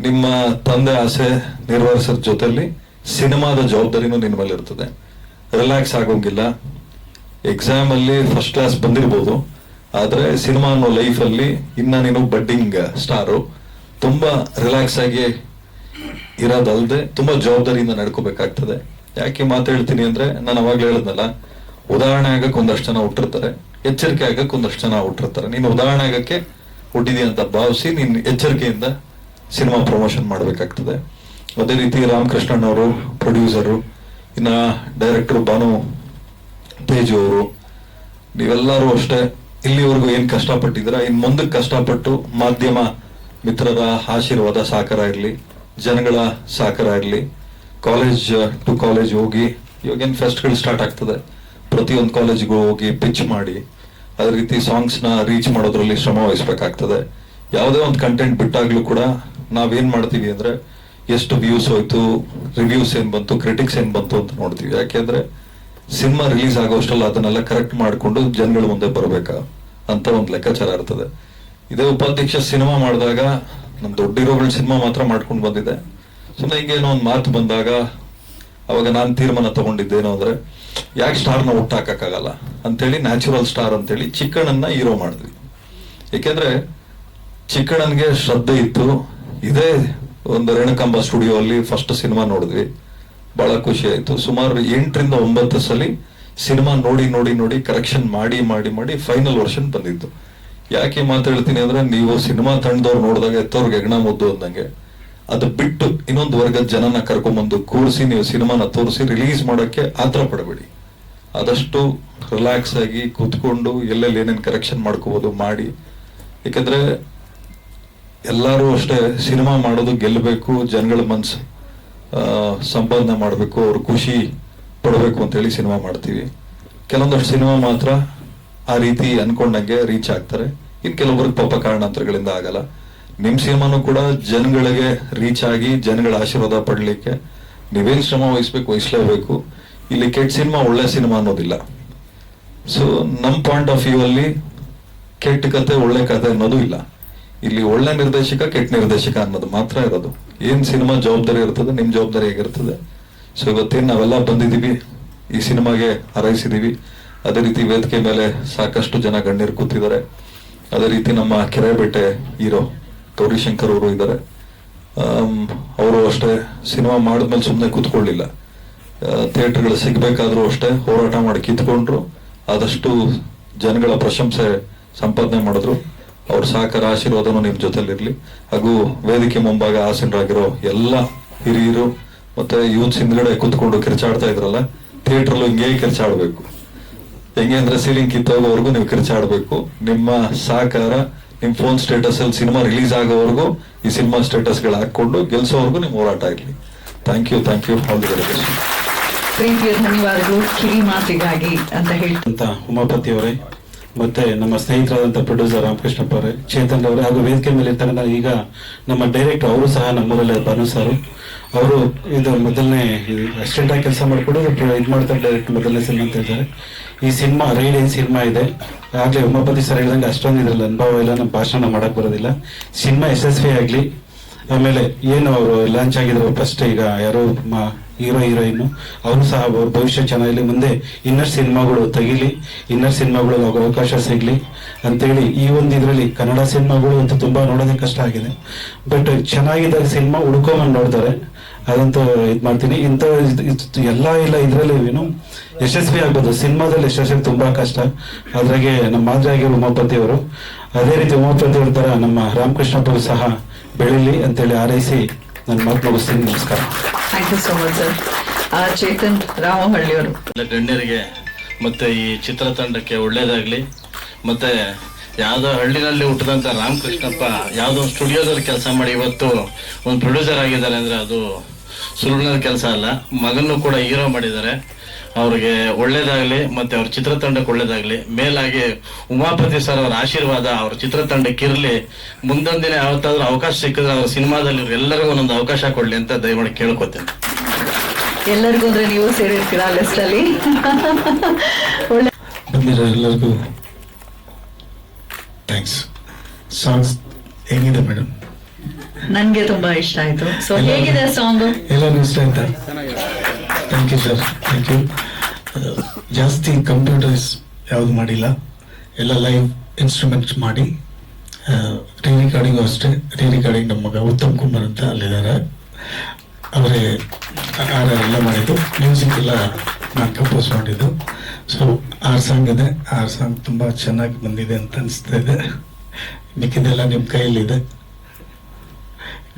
ನಿಮ್ಮ ತಂದೆ ಆಸೆ ನಿರ್ವಹಿಸೋದ್ ಜೊತೆಲಿ ಸಿನಿಮಾದ ಜವಾಬ್ದಾರಿನೂ ನಿಮ್ಮಲ್ಲಿ ಮೇಲೆ ಇರ್ತದೆ. ರಿಲ್ಯಾಕ್ಸ್ ಆಗೋಂಗಿಲ್ಲ. ಎಕ್ಸಾಮ್ ಅಲ್ಲಿ ಫಸ್ಟ್ ಕ್ಲಾಸ್ ಬಂದಿರ್ಬೋದು. ಆದ್ರೆ ಸಿನಿಮಾ ಅನ್ನೋ ಲೈಫ್ ಅಲ್ಲಿ ಇನ್ನ ನೀನು ಬಡ್ಡಿಂಗ್ ಸ್ಟಾರು ತುಂಬಾ ರಿಲ್ಯಾಕ್ಸ್ ಆಗಿ ಇರೋದಲ್ದೆ ತುಂಬಾ ಜವಾಬ್ದಾರಿಯಿಂದ ನಡ್ಕೋಬೇಕಾಗ್ತದೆ. ಯಾಕೆ ಮಾತಾಡ್ತೀನಿ ಅಂದ್ರೆ ನಾನು ಅವಾಗ್ಲೇ ಹೇಳದ್ನಲ್ಲ, ಉದಾಹರಣೆ ಆಗಕ್ಕೆ ಒಂದಷ್ಟು ಜನ ಹುಟ್ಟಿರ್ತಾರೆ, ಎಚ್ಚರಿಕೆ ಆಗಕ್ಕೆ ಒಂದಷ್ಟು ಜನ ಹುಟ್ಟಿರ್ತಾರೆ. ನೀನು ಉದಾಹರಣೆ ಆಗಕ್ಕೆ ಹುಟ್ಟಿದೀನಿ ಅಂತ ಭಾವಿಸಿ ನೀನ್ ಎಚ್ಚರಿಕೆಯಿಂದ ಸಿನಿಮಾ ಪ್ರಮೋಷನ್ ಮಾಡ್ಬೇಕಾಗ್ತದೆ. ಅದೇ ರೀತಿ ರಾಮಕೃಷ್ಣನ್ ಅವರು ಪ್ರೊಡ್ಯೂಸರು, ಇನ್ನ ಡೈರೆಕ್ಟರ್ ಭಾನು ತೇಜು ಅವರು, ನೀವೆಲ್ಲರೂ ಅಷ್ಟೇ ಇಲ್ಲಿವರೆಗೂ ಏನ್ ಕಷ್ಟಪಟ್ಟಿದ್ದೀರಾ? ಇನ್ ಮುಂದಕ್ಕೆ ಕಷ್ಟಪಟ್ಟು ಮಾಧ್ಯಮ ಮಿತ್ರರ ಆಶೀರ್ವಾದ ಸಾಕಾರ ಇರಲಿ. ಜನಗಳ ಸಹಕಾರ ಆಗಲಿ ಕಾಲೇಜ್ ಟು ಕಾಲೇಜ್ ಹೋಗಿ, ಇವಾಗೇನು ಫೆಸ್ಟ್ಗಳು ಸ್ಟಾರ್ಟ್ ಆಗ್ತದೆ. ಪ್ರತಿಯೊಂದು ಕಾಲೇಜ್ಗೂ ಹೋಗಿ ಪಿಚ್ ಮಾಡಿ, ಅದೇ ರೀತಿ ಸಾಂಗ್ಸ್ನ ರೀಚ್ ಮಾಡೋದ್ರಲ್ಲಿ ಶ್ರಮ ವಹಿಸ್ಬೇಕಾಗ್ತದೆ. ಯಾವುದೇ ಒಂದು ಕಂಟೆಂಟ್ ಬಿಟ್ಟಾಗ್ಲೂ ಕೂಡ ನಾವೇನು ಮಾಡ್ತೀವಿ ಅಂದ್ರೆ, ಎಷ್ಟು ವ್ಯೂಸ್ ಹೋಯ್ತು ರಿವ್ಯೂಸ್ ಏನು ಬಂತು ಕ್ರಿಟಿಕ್ಸ್ ಏನು ಬಂತು ಅಂತ ನೋಡ್ತೀವಿ. ಯಾಕೆಂದ್ರೆ, ಸಿನಿಮಾ ರಿಲೀಸ್ ಆಗೋಷ್ಟಲ್ಲ ಅದನ್ನೆಲ್ಲ ಕರೆಕ್ಟ್ ಮಾಡಿಕೊಂಡು ಜನಗಳ ಮುಂದೆ ಬರಬೇಕಾ ಅಂತ ಒಂದು ಲೆಕ್ಕಾಚಾರ ಇರ್ತದೆ. ಇದೇ ಉಪಾಧ್ಯಕ್ಷ ಸಿನಿಮಾ ಮಾಡಿದಾಗ ನಮ್ ದೊಡ್ಡ ಹೀರೋಗಳು ಸಿನಿಮಾ ಮಾತ್ರ ಮಾಡ್ಕೊಂಡು ಬಂದಿದೆ. ಸುಮ್ಮನೆ ಈಗ ಏನೋ ಒಂದು ಮಾತು ಬಂದಾಗ ಅವಾಗ ನಾನು ತೀರ್ಮಾನ ತಗೊಂಡಿದ್ದೇನೋ ಅಂದ್ರೆ, ಯಾಕೆ ಸ್ಟಾರ್ನ ಹುಟ್ಟಾಕಕ್ಕಾಗಲ್ಲ ಅಂತೇಳಿ ನ್ಯಾಚುರಲ್ ಸ್ಟಾರ್ ಅಂತೇಳಿ ಚಿಕ್ಕಣ್ಣನ್ನ ಹೀರೋ ಮಾಡಿದ್ವಿ. ಏಕೆಂದ್ರೆ ಚಿಕ್ಕಣ್ಣನಿಗೆ ಶ್ರದ್ಧೆ ಇತ್ತು. ಇದೇ ಒಂದು ರೇಣುಕಾಂಬ ಸ್ಟುಡಿಯೋ ಅಲ್ಲಿ ಫಸ್ಟ್ ಸಿನಿಮಾ ನೋಡಿದ್ವಿ. ಬಹಳ ಖುಷಿ ಆಯ್ತು. ಸುಮಾರು ಎಂಟರಿಂದ ಒಂಬತ್ತು ಸಲ ಸಿನಿಮಾ ನೋಡಿ ನೋಡಿ ನೋಡಿ ಕರೆಕ್ಷನ್ ಮಾಡಿ ಮಾಡಿ ಮಾಡಿ ಫೈನಲ್ ವರ್ಷನ್ ಬಂದಿತ್ತು. ಯಾಕೆ ಮಾತಾಡ್ತೀನಿ ಅಂದ್ರೆ ನೀವು ಸಿನಿಮಾ ತಂಡದವ್ರು ನೋಡಿದಾಗ ಎತ್ತವ್ರಿಗೆ ಹೆಗ್ಣ ಮುದ್ದು ಅಂದಂಗೆ. ಅದು ಬಿಟ್ಟು ಇನ್ನೊಂದು ವರ್ಗದ ಜನನ ಕರ್ಕೊಂಬಂದು ಕೂರಿಸಿ ನೀವು ಸಿನಿಮಾನ ತೋರಿಸಿ ರಿಲೀಸ್ ಮಾಡೋಕ್ಕೆ ಆತರ ಪಡಬೇಡಿ. ಆದಷ್ಟು ರಿಲ್ಯಾಕ್ಸ್ ಆಗಿ ಕೂತ್ಕೊಂಡು ಎಲ್ಲೆಲ್ಲಿ ಏನೇನು ಕರೆಕ್ಷನ್ ಮಾಡ್ಕೋಬೋದು ಮಾಡಿ. ಯಾಕಂದ್ರೆ ಎಲ್ಲರೂ ಅಷ್ಟೇ ಸಿನಿಮಾ ಮಾಡೋದು ಗೆಲ್ಲಬೇಕು ಜನಗಳ ಮನ್ಸು ಆ, ಸಂಪಾದನೆ ಮಾಡಬೇಕು ಅವ್ರ ಖುಷಿ ಪಡಬೇಕು ಅಂತೇಳಿ ಸಿನಿಮಾ ಮಾಡ್ತೀವಿ. ಕೆಲವೊಂದಷ್ಟು ಸಿನಿಮಾ ಮಾತ್ರ ಆ ರೀತಿ ಅನ್ಕೊಂಡಂಗೆ ರೀಚ್ ಆಗ್ತಾರೆ. ಇನ್ ಕೆಲವೊಬ್ರಿಗೆ ಪಾಪ ಕಾರಣಾಂತರಗಳಿಂದ ಆಗಲ್ಲ. ನಿಮ್ ಸಿನಿಮಾನು ಕೂಡ ಜನಗಳಿಗೆ ರೀಚ್ ಆಗಿ, ಜನಗಳ ಆಶೀರ್ವಾದ ಪಡ್ಲಿಕ್ಕೆ ನೀವೇನ್ ಶ್ರಮ ವಹಿಸ್ಬೇಕು, ವಹಿಸ್ಲೇಬೇಕು. ಇಲ್ಲಿ ಕೆಟ್ಟ ಸಿನಿಮಾ ಒಳ್ಳೆ ಸಿನಿಮಾ ಅನ್ನೋದಿಲ್ಲ. ಸೊ ನಮ್ಮ ಪಾಯಿಂಟ್ ಆಫ್ ವ್ಯೂ ಅಲ್ಲಿ ಕೆಟ್ಟ ಕತೆ, ಒಳ್ಳೆ ಕತೆ ಅನ್ನೋದು ಇಲ್ಲ. ಇಲ್ಲಿ ಒಳ್ಳೆ ನಿರ್ದೇಶಕ, ಕೆಟ್ಟ ನಿರ್ದೇಶಕ ಅನ್ನೋದು ಮಾತ್ರ ಇರೋದು. ಏನ್ ಸಿನಿಮಾ ಜವಾಬ್ದಾರಿ ಇರ್ತದೆ, ನಿಮ್ ಜವಾಬ್ದಾರಿ ಹೇಗಿರ್ತದೆ? ಸೊ ಇವತ್ತೇನು ನಾವೆಲ್ಲ ಬಂದಿದೀವಿ ಈ ಸಿನಿಮಾಗೆ ಹಾರೈಸಿದೀವಿ ಅದೇ ರೀತಿ ವೇದಿಕೆ ಮೇಲೆ ಸಾಕಷ್ಟು ಜನ ಗಣ್ಯರು ಕೂತಿದ್ದಾರೆ. ಅದೇ ರೀತಿ ನಮ್ಮ ಕೆರೆಬೇಟೆ ಹೀರೋ ಗೌರಿಶಂಕರ್ ಅವರು ಇದ್ದಾರೆ. ಅವರು ಅಷ್ಟೇ ಸಿನಿಮಾ ಮಾಡಿದ್ಮೇಲೆ ಸುಮ್ಮನೆ ಕೂತ್ಕೊಳ್ಳಿಲ್ಲ. ಥಿಯೇಟರ್ಗಳು ಸಿಗ್ಬೇಕಾದ್ರೂ ಅಷ್ಟೇ ಹೋರಾಟ ಮಾಡಿ ಕಿತ್ಕೊಂಡ್ರು. ಆದಷ್ಟು ಜನಗಳ ಪ್ರಶಂಸೆ ಸಂಪಾದನೆ ಮಾಡಿದ್ರು. ಅವ್ರ ಸಹಕಾರ, ಆಶೀರ್ವಾದನೂ ನಿಮ್ಮ ಜೊತೆಲಿರ್ಲಿ. ಹಾಗೂ ವೇದಿಕೆ ಮುಂಭಾಗ ಆಸೀನರಾಗಿರೋ ಎಲ್ಲ ಹಿರಿಯರು ಮತ್ತೆ ಯೂತ್ಸ್ ಹಿಂದ್ಗಡೆ ಕೂತ್ಕೊಂಡು ಕಿರ್ಚಾಡ್ತಾ ಇದ್ರಲ್ಲ ಥಿಯೇಟ್ರಲ್ಲೂ ಹಿಂಗೇ ಕಿರ್ಚಾಡ್ಬೇಕು. ಹೆಂಗೆ ಅಂದ್ರೆ ಸೀಲಿಂಗ್ ಕಿತ್ತೋಗೋವರೆಗೂ ನೀವು ಕಿರ್ಚಾಡ್ಬೇಕು. ನಿಮ್ಮ ಸಹಕಾರ ನಿಮ್ ಫೋನ್ ಸ್ಟೇಟಸ್ ಅಲ್ಲಿ ಸಿನಿಮಾ ರಿಲೀಸ್ ಆಗೋವರೆಗೂ ಈ ಸಿನಿಮಾ ಸ್ಟೇಟಸ್ಗಳು ಹಾಕೊಂಡು ಗೆಲ್ಸೋವರೆಗೂ ನಿಮ್ ಹೋರಾಟ ಆಗ್ಲಿ thank you thank you all the very ಪ್ರೀತಿಯ ಧನ್ಯವಾದಗಳು. ಕಿವಿ ಮಾತಿಗಾಗಿ ಅಂತ ಉಮಾಪತಿ ಅವರೇ ಮತ್ತೆ ನಮ್ಮ ಸ್ನೇಹಿತರಾದಂಥ ಪ್ರೊಡ್ಯೂಸರ್ ರಾಮಕೃಷ್ಣಪ್ಪ ಅವರೇ ಚೇತನ್ ಅವರೇ ಹಾಗೂ ವೇದಿಕೆ ಮೇಲೆ ಇರ್ತಕ್ಕಂಥ ಈಗ ನಮ್ಮ ಡೈರೆಕ್ಟರ್ ಅವರು ಸಹ ನಮ್ಮೂರಲ್ಲಿ ಭಾನು ಸರ್. ಅವರು ಇದು ಮೊದಲನೇ ಅಸಿಸ್ಟೆಂಟ್ ಆಗಿ ಕೆಲಸ ಮಾಡಿಕೊಂಡು ಇದು ಮಾಡ್ತಾರೆ ಡೈರೆಕ್ಟ್ ಮೊದಲನೇ ಸಿನಿಮಾ ಅಂತ ಹೇಳ್ತಾರೆ ಈ ಸಿನಿಮಾ ರೈಡ್ ಏನ್ ಸಿನಿಮಾ ಇದೆ? ಆಗ್ಲೇ ಉಮಾಪತಿ ಸರ್ ಹೇಳಿದಂಗೆ ಅಷ್ಟೊಂದು ಇದ್ರಲ್ಲ ಅನುಭವ ಇಲ್ಲ ನಮ್ಮ ಭಾಷಣ ಮಾಡಕ್ ಬರೋದಿಲ್ಲ. ಸಿನಿಮಾ ಯಶಸ್ವಿ ಆಗ್ಲಿ. ಆಮೇಲೆ ಏನು ಅವರು ಲಾಂಚ್ ಆಗಿದ್ರು ಫಸ್ಟ್ ಈಗ ಯಾರೋ ಹೀರೋ ಹೀರೋಯಿನ್ ಅವರು ಸಹ ಭವಿಷ್ಯ ಚೆನ್ನಾಗಿ ಮುಂದೆ ಇನ್ನರ್ ಸಿನಿಮಾಗಳು ತೆಗಿಲಿ ಇನ್ನರ್ ಸಿನಿಮಾಗಳು ಅವಕಾಶ ಸಿಗ್ಲಿ ಅಂತೇಳಿ ಈ ಒಂದು ಇದರಲ್ಲಿ ಕನ್ನಡ ಸಿನಿಮಾಗಳು ಅಂತೂ ತುಂಬಾ ನೋಡೋದಕ್ಕೆ ಕಷ್ಟ ಆಗಿದೆ. ಬಟ್ ಚೆನ್ನಾಗಿದ್ದಾಗ ಸಿನಿಮಾ ಹುಡ್ಕೊಂಬಂದು ನೋಡ್ತಾರೆ. ಅದಂತೂ ಇದು ಮಾಡ್ತೀನಿ. ಇಂಥ ಎಲ್ಲ ಇಲ್ಲ ಇದರಲ್ಲಿ ಏನು ಯಶಸ್ವಿ ಆಗ್ಬೋದು. ಸಿನಿಮಾದಲ್ಲಿ ಯಶಸ್ವಿ ತುಂಬಾ ಕಷ್ಟ. ಅದ್ರಾಗೆ ನಮ್ಮ ಮಾದರಿ ಆಗಿರೋ ಉಮಾಪತಿ ಅವರು ಅದೇ ರೀತಿ ಉಮಾಪತಿ ಅವ್ರ ತರ ನಮ್ಮ ರಾಮಕೃಷ್ಣ ಅವರು ಸಹ ಬೆಳೀಲಿ ಅಂತೇಳಿ ಹಾರೈಸಿ ನನ್ನ ಮಾತು ಮುಗಿಸ್ತೀನಿ. ನಮಸ್ಕಾರ. Thank you so much sir Chetan Ramahalli ಅವರು ಎಲ್ಲ ಗಣ್ಯರಿಗೆ ಮತ್ತೆ ಈ ಚಿತ್ರತಂಡಕ್ಕೆ ಒಳ್ಳೇದಾಗ್ಲಿ. ಮತ್ತೆ ಯಾವ್ದೋ ಹಳ್ಳಿನಲ್ಲಿ ಹುಟ್ಟಿದಂತ ರಾಮಕೃಷ್ಣಪ್ಪ ಯಾವ್ದೋ ಒಂದು ಸ್ಟುಡಿಯೋದಲ್ಲಿ ಕೆಲಸ ಮಾಡಿ ಇವತ್ತು ಒಂದು ಪ್ರೊಡ್ಯೂಸರ್ ಆಗಿದ್ದಾರೆ ಅಂದ್ರೆ ಅದು ಸುಲಭದ ಕೆಲಸ ಅಲ್ಲ. ಮಗನ್ನು ಕೂಡ ಹೀರೋ ಮಾಡಿದ್ದಾರೆ. ಅವ್ರಿಗೆ ಒಳ್ಳೇದಾಗ್ಲಿ ಮತ್ತೆ ಅವ್ರ ಚಿತ್ರತಂಡಕ್ಕೆ ಒಳ್ಳೇದಾಗ್ಲಿ. ಮೇಲಾಗಿ ಉಮಾಪತಿ ಸರ್ ಅವರ ಆಶೀರ್ವಾದ ಅವ್ರ ಚಿತ್ರತಂಡಕ್ಕೆ ಇರಲಿ. ಮುಂದೊಂದು ದಿನ ಯಾವತ್ತಾದ್ರೂ ಅವಕಾಶ ಸಿಕ್ಕಿದ್ರೆ ಅವ್ರ ಸಿನಿಮಾದಲ್ಲಿ ಎಲ್ಲರಿಗೂ ಒಂದೊಂದು ಅವಕಾಶ ಕೊಡ್ಲಿ ಅಂತ ದಯಮಾಡಿ ಕೇಳ್ಕೊತೇನೆ. ಎಲ್ಲರಿಗೂ ಅಂದ್ರೆ ನೀವು ಸೇರಿರ್ತೀರಾ ಲಿಸ್ಟ್ ಅಲ್ಲಿ? ಒಳ್ಳೆ ಬಂದಿರೋ ಎಲ್ಲರಿಗೂ ಥ್ಯಾಂಕ್ಸ್ ಸಾಂಗ್ಸ್ ಹೆಂಗಿದೆ ಮೇಡಮ್ ನನ್ಗೆ ತುಂಬಾ ಇಷ್ಟ ಆಯ್ತು. ಸೊ ಹೇಗಿದೆ ಸಾಂಗ್ ಎಲ್ಲಾನು ಇಷ್ಟ ಆಯ್ತಾ thank you sir thank you ಜಾಸ್ತಿ ಕಂಪ್ಯೂಟರ್ಸ್ ಯಾವುದು ಮಾಡಿಲ್ಲ. ಎಲ್ಲ ಲೈವ್ ಇನ್ಸ್ಟ್ರೂಮೆಂಟ್ಸ್ ಮಾಡಿ. ರೀ ರೆಕಾರ್ಡಿಂಗು ಅಷ್ಟೇ. ರೀ ರೆಕಾರ್ಡಿಂಗ್ ನಮ್ಮ ಮಗ ಉತ್ತಮ್ ಕುಮಾರ್ ಅಂತ ಅಲ್ಲಿದ್ದಾರೆ. ಅವರೇ ಆರ ಎಲ್ಲ ಮಾಡಿದ್ದು. ಮ್ಯೂಸಿಕ್ ಎಲ್ಲ ನಾನು ಕಂಪೋಸ್ ಮಾಡಿದ್ದು. ಸೊ ಆರು ಸಾಂಗ್ ಇದೆ. ಆರು ಸಾಂಗ್ ತುಂಬ ಚೆನ್ನಾಗಿ ಬಂದಿದೆ ಅಂತ ಅನಿಸ್ತಾ ಇದೆ ಮಿಕ್ಕಿದೆಲ್ಲ ನಿಮ್ಮ ಕೈಯಲ್ಲಿದೆ.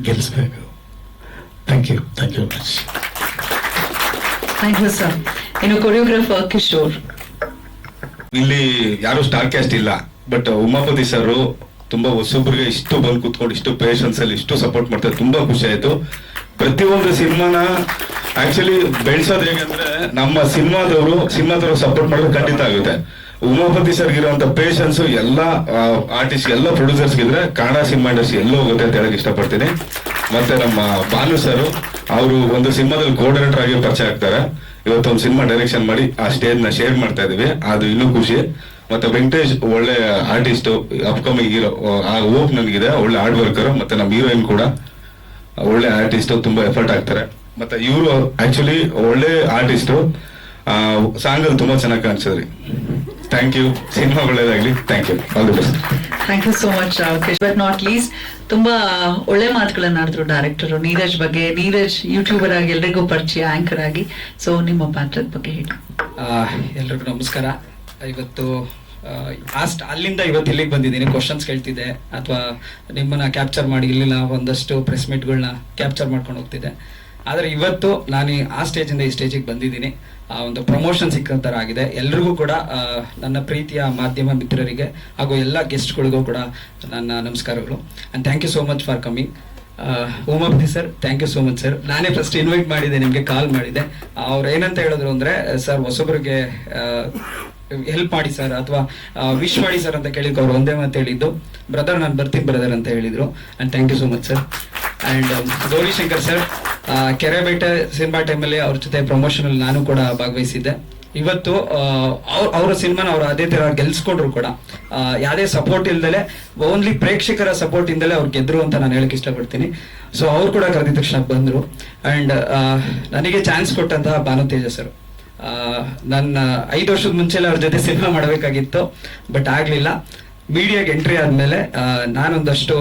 ಗೆಲ್ಲಿಸ್ಬೇಕು. Thank you thank you much thank you sir ಇನ್ನು ಕೊರಿಯೋಗ್ರಾಫರ್ ಕಿಶೋರ್. ಇಲ್ಲಿ ಯಾರು ಸ್ಟಾರ್ ಕ್ಯಾಸ್ಟ್ ಇಲ್ಲ ಬಟ್ ಉಮಾಪತಿ ಸರ್ ತುಂಬಾ ಹೊಸೊಬ್ಬರಿಗೆ ಇಷ್ಟು ಬಂದು ಕೂತ್ಕೊಂಡು ಇಷ್ಟು ಪೇಷನ್ಸ್ ಅಲ್ಲಿ ಇಷ್ಟು ಸಪೋರ್ಟ್ ಮಾಡ್ತಾರೆ. ತುಂಬಾ ಖುಷಿ ಆಯ್ತು. ಪ್ರತಿಯೊಂದು ಸಿನಿಮಾನ ಆಕ್ಚುಲಿ ಬೆಳೆಸೋದು ಹೇಗಂದ್ರೆ ನಮ್ಮ ಸಿನಿಮಾದವರು ಸಿನಿಮಾದವರು ಸಪೋರ್ಟ್ ಮಾಡೋದು ಖಂಡಿತ ಆಗುತ್ತೆ. ಉಮಾಪತಿ ಸರ್ ಇರುವಂತ ಪೇಷನ್ಸ್ ಎಲ್ಲ ಆರ್ಟಿಸ್ಟ್ ಎಲ್ಲ ಪ್ರೊಡ್ಯೂಸರ್ಸ್ ಇದ್ರೆ ಕನ್ನಡ ಸಿನಿಮಾ ಇಂಡಸ್ಟ್ರಿ ಎಲ್ಲೋ ಹೋಗುತ್ತೆ ಅಂತ ಹೇಳಕ್ ಇಷ್ಟಪಡ್ತೀನಿ. ಮತ್ತೆ ನಮ್ಮ ಭಾನು ಸರ್ ಅವರು ಒಂದು ಸಿನಿಮಾದಲ್ಲಿ ಕೋ ಡೈರೆಕ್ಟರ್ ಆಗಿ ಪರಿಚಯ ಆಗ್ತಾರೆ. ಇವತ್ತು ಒಂದು ಸಿನಿಮಾ ಡೈರೆಕ್ಷನ್ ಮಾಡಿ ಆ ಸ್ಟೇಜ್ನ ಶೇರ್ ಮಾಡ್ತಾ ಇದೀವಿ ಅದು ಇನ್ನೂ ಖುಷಿ. ಮತ್ತೆ ವೆಂಕಟೇಶ್ ಒಳ್ಳೆ ಆರ್ಟಿಸ್ಟ್ ಅಪ್ಕಮಿಂಗ್ ಹೀರೋ ಆ ಹೋಪ್ ನನಗಿದೆ. ಒಳ್ಳೆ ಹಾರ್ಡ್ ವರ್ಕರ್ ಮತ್ತೆ ನಮ್ಮ ಹೀರೋಯಿನ್ ಕೂಡ. ಒಳ್ಳೆ ಆರ್ಟಿಸ್ಟ್ ತುಂಬಾ ಎಫರ್ಟ್ ಆಗ್ತಾರೆ ಮತ್ತೆ ಇವರು ಆಕ್ಚುಲಿ ಒಳ್ಳೆ ಆರ್ಟಿಸ್ಟ್ ಸಾಂಗ್ ತುಂಬಾ ಚೆನ್ನಾಗಿ ಕಾಣಿಸಿದ್ರಿ. ಥ್ಯಾಂಕ್ ಯು ಸಿನಿಮಾ ಒಳ್ಳೇದಾಗ್ಲಿ. Thank you all the best thank you so much but not least ತುಂಬಾ ಒಳ್ಳೆ ಮಾತುಗಳನ್ನ ಆಡಿದ್ರು ಡೈರೆಕ್ಟರ್ ನೀರಜ್ ಬಗ್ಗೆ ನೀರಜ್ ಯೂಟ್ಯೂಬರ್ ಆಗಿ ಎಲ್ರಿಗೂ ಪರಿಚಯ ಆಂಕರ್ ಆಗಿ. ಸೊ ನಿಮ್ಮ ಪಾತ್ರದ ಬಗ್ಗೆ ಹೇಳಿ. ಎಲ್ರಿಗೂ ನಮಸ್ಕಾರ. ಇವತ್ತು ಲಾಸ್ಟ್ ಅಲ್ಲಿಂದ ಇವತ್ತು ಇಲ್ಲಿಗೆ ಬಂದಿದ್ದೀನಿ. ಕ್ವಶನ್ಸ್ ಕೇಳ್ತಿದ್ದೆ. ಅಥವಾ ನಿಮ್ಮನ್ನ ಕ್ಯಾಪ್ಚರ್ ಮಾಡಿ ಇಲ್ಲಿನ ಒಂದಷ್ಟು ಪ್ರೆಸ್ ಮೀಟ್ಗಳನ್ನ ಕ್ಯಾಪ್ಚರ್ ಮಾಡ್ಕೊಂಡು ಹೋಗ್ತಿದ್ದೆ. ಆದರೆ ಇವತ್ತು ನಾನು ಆ ಸ್ಟೇಜಿಂದ ಈ ಸ್ಟೇಜಿಗೆ ಬಂದಿದ್ದೀನಿ. ಆ ಒಂದು ಪ್ರಮೋಷನ್ ಸಿಕ್ಕಂತರ ಆಗಿದೆ ಎಲ್ರಿಗೂ ಕೂಡ ನನ್ನ ಪ್ರೀತಿಯ ಮಾಧ್ಯಮ ಮಿತ್ರರಿಗೆ ಹಾಗೂ ಎಲ್ಲ ಗೆಸ್ಟ್ಗಳಿಗೂ ಕೂಡ ನನ್ನ ನಮಸ್ಕಾರಗಳು. And thank you so much for coming Umapathi sir thank you so much sir ನಾನೇ ಫಸ್ಟ್ ಇನ್ವೈಟ್ ಮಾಡಿದೆ, ನಿಮಗೆ ಕಾಲ್ ಮಾಡಿದೆ. ಅವ್ರು ಏನಂತ ಹೇಳಿದ್ರು ಅಂದರೆ ಸರ್ ಹೊಸಬ್ರಿಗೆ ಹೆಲ್ಪ್ ಮಾಡಿ ಸರ್ ಅಥವಾ ವಿಶ್ ಮಾಡಿ ಸರ್ ಅಂತ ಕೇಳಿದ್ರು ಅವ್ರು ಒಂದೇ ಮಾತು ಹೇಳಿದ್ದು. ಬ್ರದರ್ ನಾನು ಬರ್ತೀನಿ ಬ್ರದರ್ ಅಂತ ಹೇಳಿದ್ರು. And thank you so much sir and Gowrishankar sir Kerebete cinema ಟೈಮಲ್ಲಿ ಅವ್ರ ಜೊತೆ ಪ್ರಮೋಷನಲ್ಲಿ ನಾನು ಕೂಡ ಭಾಗವಹಿಸಿದ್ದೆ. ಇವತ್ತು ಅವ್ರ ಸಿನಿಮಾನ ಅವ್ರು ಅದೇ ತರ ಗೆಲ್ಸ್ಕೊಂಡ್ರು ಕೂಡ. ಯಾವುದೇ ಸಪೋರ್ಟ್ ಇಲ್ದಲೆ ಓನ್ಲಿ ಪ್ರೇಕ್ಷಕರ ಸಪೋರ್ಟ್ ಇಂದಲೇ ಅವ್ರು ಗೆದ್ರು ಅಂತ ನಾನು ಹೇಳಕ್ ಇಷ್ಟಪಡ್ತೀನಿ. ಸೊ ಅವ್ರು ಕೂಡ ಕರೆದಿದ ತಕ್ಷಣ ಬಂದ್ರು. ಅಂಡ್ ನನಗೆ ಚಾನ್ಸ್ ಕೊಟ್ಟಂತಹ ಭಾನು ತೇಜ ಸರ್ ನನ್ನ ಐದು ವರ್ಷದ ಮುಂಚೆಲ್ಲ ಅವ್ರ ಜೊತೆ ಸಿನಿಮಾ ಮಾಡಬೇಕಾಗಿತ್ತು. ಬಟ್ ಆಗ್ಲಿಲ್ಲ. ಮೀಡಿಯಾಗೆ ಎಂಟ್ರಿ ಆದ್ಮೇಲೆ ನಾನೊಂದಷ್ಟು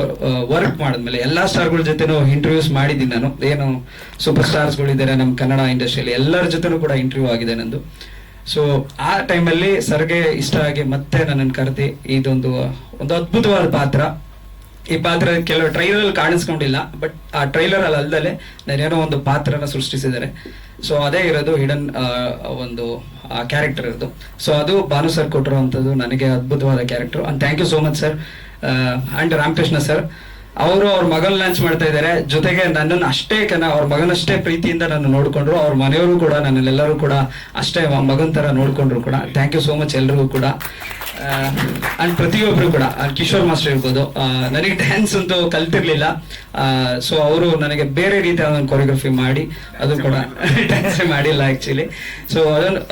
ವರ್ಕ್ ಮಾಡಿದ್ಮೇಲೆ ಎಲ್ಲಾ ಸ್ಟಾರ್ಗಳ ಜೊತೆನೂ ಇಂಟರ್ವ್ಯೂಸ್ ಮಾಡಿದ್ದೀನಿ ನಾನು. ಏನು ಸೂಪರ್ ಸ್ಟಾರ್ಸ್ಗಳಿದ್ದಾರೆ ನಮ್ಮ ಕನ್ನಡ ಇಂಡಸ್ಟ್ರಿಯಲ್ಲಿ ಎಲ್ಲರ ಜೊತೆನೂ ಕೂಡ ಇಂಟರ್ವ್ಯೂ ಆಗಿದೆ ನಂದು. ಸೊ ಆ ಟೈಮಲ್ಲಿ ಸರ್ಗೆ ಇಷ್ಟ ಆಗಿ ಮತ್ತೆ ನನ್ನನ್ನು ಕರೆದಿ, ಇದೊಂದು, ಒಂದು ಅದ್ಭುತವಾದ ಪಾತ್ರ. ಈ ಪಾತ್ರ ಕೆಲವು ಟ್ರೈಲರ್ ಅಲ್ಲಿ ಕಾಣಿಸ್ಕೊಂಡಿಲ್ಲ ಬಟ್ ಆ ಟ್ರೈಲರ್ ಅಲ್ಲಿ ಅಲ್ದಲೆ ನಾನೇನೋ ಒಂದು ಪಾತ್ರನ ಸೃಷ್ಟಿಸಿದ್ದಾರೆ. ಸೊ ಅದೇ ಇರೋದು ಹಿಡನ್ ಒಂದು ಕ್ಯಾರೆಕ್ಟರ್ ಇರೋದು. ಸೊ ಅದು ಭಾನು ಸರ್ ಕೊಟ್ಟಿರುವಂಥದ್ದು ನನಗೆ ಅದ್ಭುತವಾದ character and thank you so much sir and Ramakrishna sir ಅವರು ಅವ್ರ ಮಗನ ಲಾಂಚ್ ಮಾಡ್ತಾ ಇದ್ದಾರೆ. ಜೊತೆಗೆ ನನ್ನನ್ನು ಅಷ್ಟೇ ಕನ ಅವ್ರ ಮಗನಷ್ಟೇ ಪ್ರೀತಿಯಿಂದ ನನ್ನ ನೋಡಿಕೊಂಡ್ರು. ಅವ್ರ ಮನೆಯವರು ಕೂಡ ನನ್ನೆಲ್ಲರೂ ಕೂಡ ಅಷ್ಟೇ ಮಗನ ತರ ನೋಡ್ಕೊಂಡ್ರು ಕೂಡ. ಥ್ಯಾಂಕ್ ಯು ಸೋ ಮಚ್ ಎಲ್ರಿಗೂ ಕೂಡ. ಅಂಡ್ ಪ್ರತಿಯೊಬ್ರು ಕೂಡ. ಕಿಶೋರ್ ಮಾಸ್ಟರ್ ಇರ್ಬೋದು ನನಗೆ ಡ್ಯಾನ್ಸ್ ಅಂತೂ ಕಲ್ತಿರ್ಲಿಲ್ಲ. ಸೊ ಅವರು ನನಗೆ ಬೇರೆ ರೀತಿಯ ಒಂದು ಕೊರಿಯೋಗ್ರಫಿ ಮಾಡಿ ಅದು ಕೂಡ ಡ್ಯಾನ್ಸ್ ಮಾಡಿಲ್ಲ ಆ್ಯಕ್ಚುಲಿ ಸೊ ಅದನ್ನು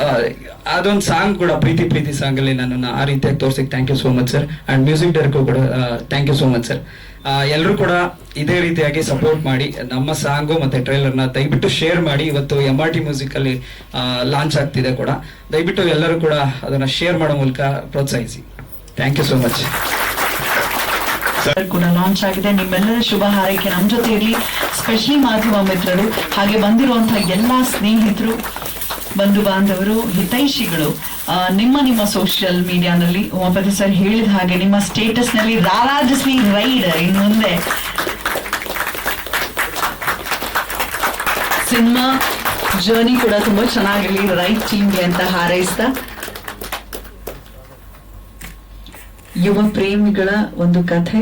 ಅದೊಂದು ಸಾಂಗ್ ಕೂಡ, ಪ್ರೀತಿ ಪ್ರೀತಿ ಸಾಂಗ್ ಅಲ್ಲಿ ನನ್ನನ್ನು ಆ ರೀತಿಯಾಗಿ ತೋರ್ಸಿಕ್ thank you so much sir and music director ಕೂಡ thank you so much sir ಎಲ್ಲರೂ ಕೂಡ ಇದೇ ರೀತಿಯಾಗಿ ಸಪೋರ್ಟ್ ಮಾಡಿ, ನಮ್ಮ ಸಾಂಗು ಮತ್ತೆ ಟ್ರೈಲರ್ನ ದಯವಿಟ್ಟು ಶೇರ್ ಮಾಡಿ. ಇವತ್ತು ಎಂ ಆರ್ ಟಿ ಮ್ಯೂಸಿಕ್ ಅಲ್ಲಿ ಲಾಂಚ್ ಆಗ್ತಿದೆ ಕೂಡ. ದಯವಿಟ್ಟು ಎಲ್ಲರೂ ಕೂಡ ಅದನ್ನ ಶೇರ್ ಮಾಡೋ ಮೂಲಕ ಪ್ರೋತ್ಸಾಹಿಸಿ. ಥ್ಯಾಂಕ್ ಯು ಸೋ ಮಚ್ ಕೂಡ ಲಾಂಚ್ ಆಗಿದೆ. ನಿಮ್ಮೆಲ್ಲರ ಶುಭ ಹಾರೈಕೆ ನಮ್ಮ ಜೊತೆ ಇರಲಿ. ಸ್ಪೆಷಲಿ ಮಾಧ್ಯಮ ಮಿತ್ರರು, ಹಾಗೆ ಬಂದಿರುವಂತಹ ಎಲ್ಲಾ ಸ್ನೇಹಿತರು ಬಂಧು ಬಾಂಧವರು, ಹಿತೈಷಿಗಳು ನಿಮ್ಮ ನಿಮ್ಮ ಸೋಷಿಯಲ್ ಮೀಡಿಯಾನಲ್ಲಿ ಉಮಾಪತಿ ಸರ್ ಹೇಳಿದ ಹಾಗೆ ನಿಮ್ಮ ಸ್ಟೇಟಸ್ನಲ್ಲಿ ರಾರಾಜಸ್ವಿ ರೈಡ್ ಇನ್ನು ಮುಂದೆ ಸಿನಿಮಾ ಜರ್ನಿ ಕೂಡ ತುಂಬಾ ಚೆನ್ನಾಗಿರ್ಲಿ ರೈಟ್ ಟೀಮ್ಗೆ ಅಂತ ಹಾರೈಸ್ತಾ. ಯುವ ಪ್ರೇಮಿಗಳ ಒಂದು ಕಥೆ.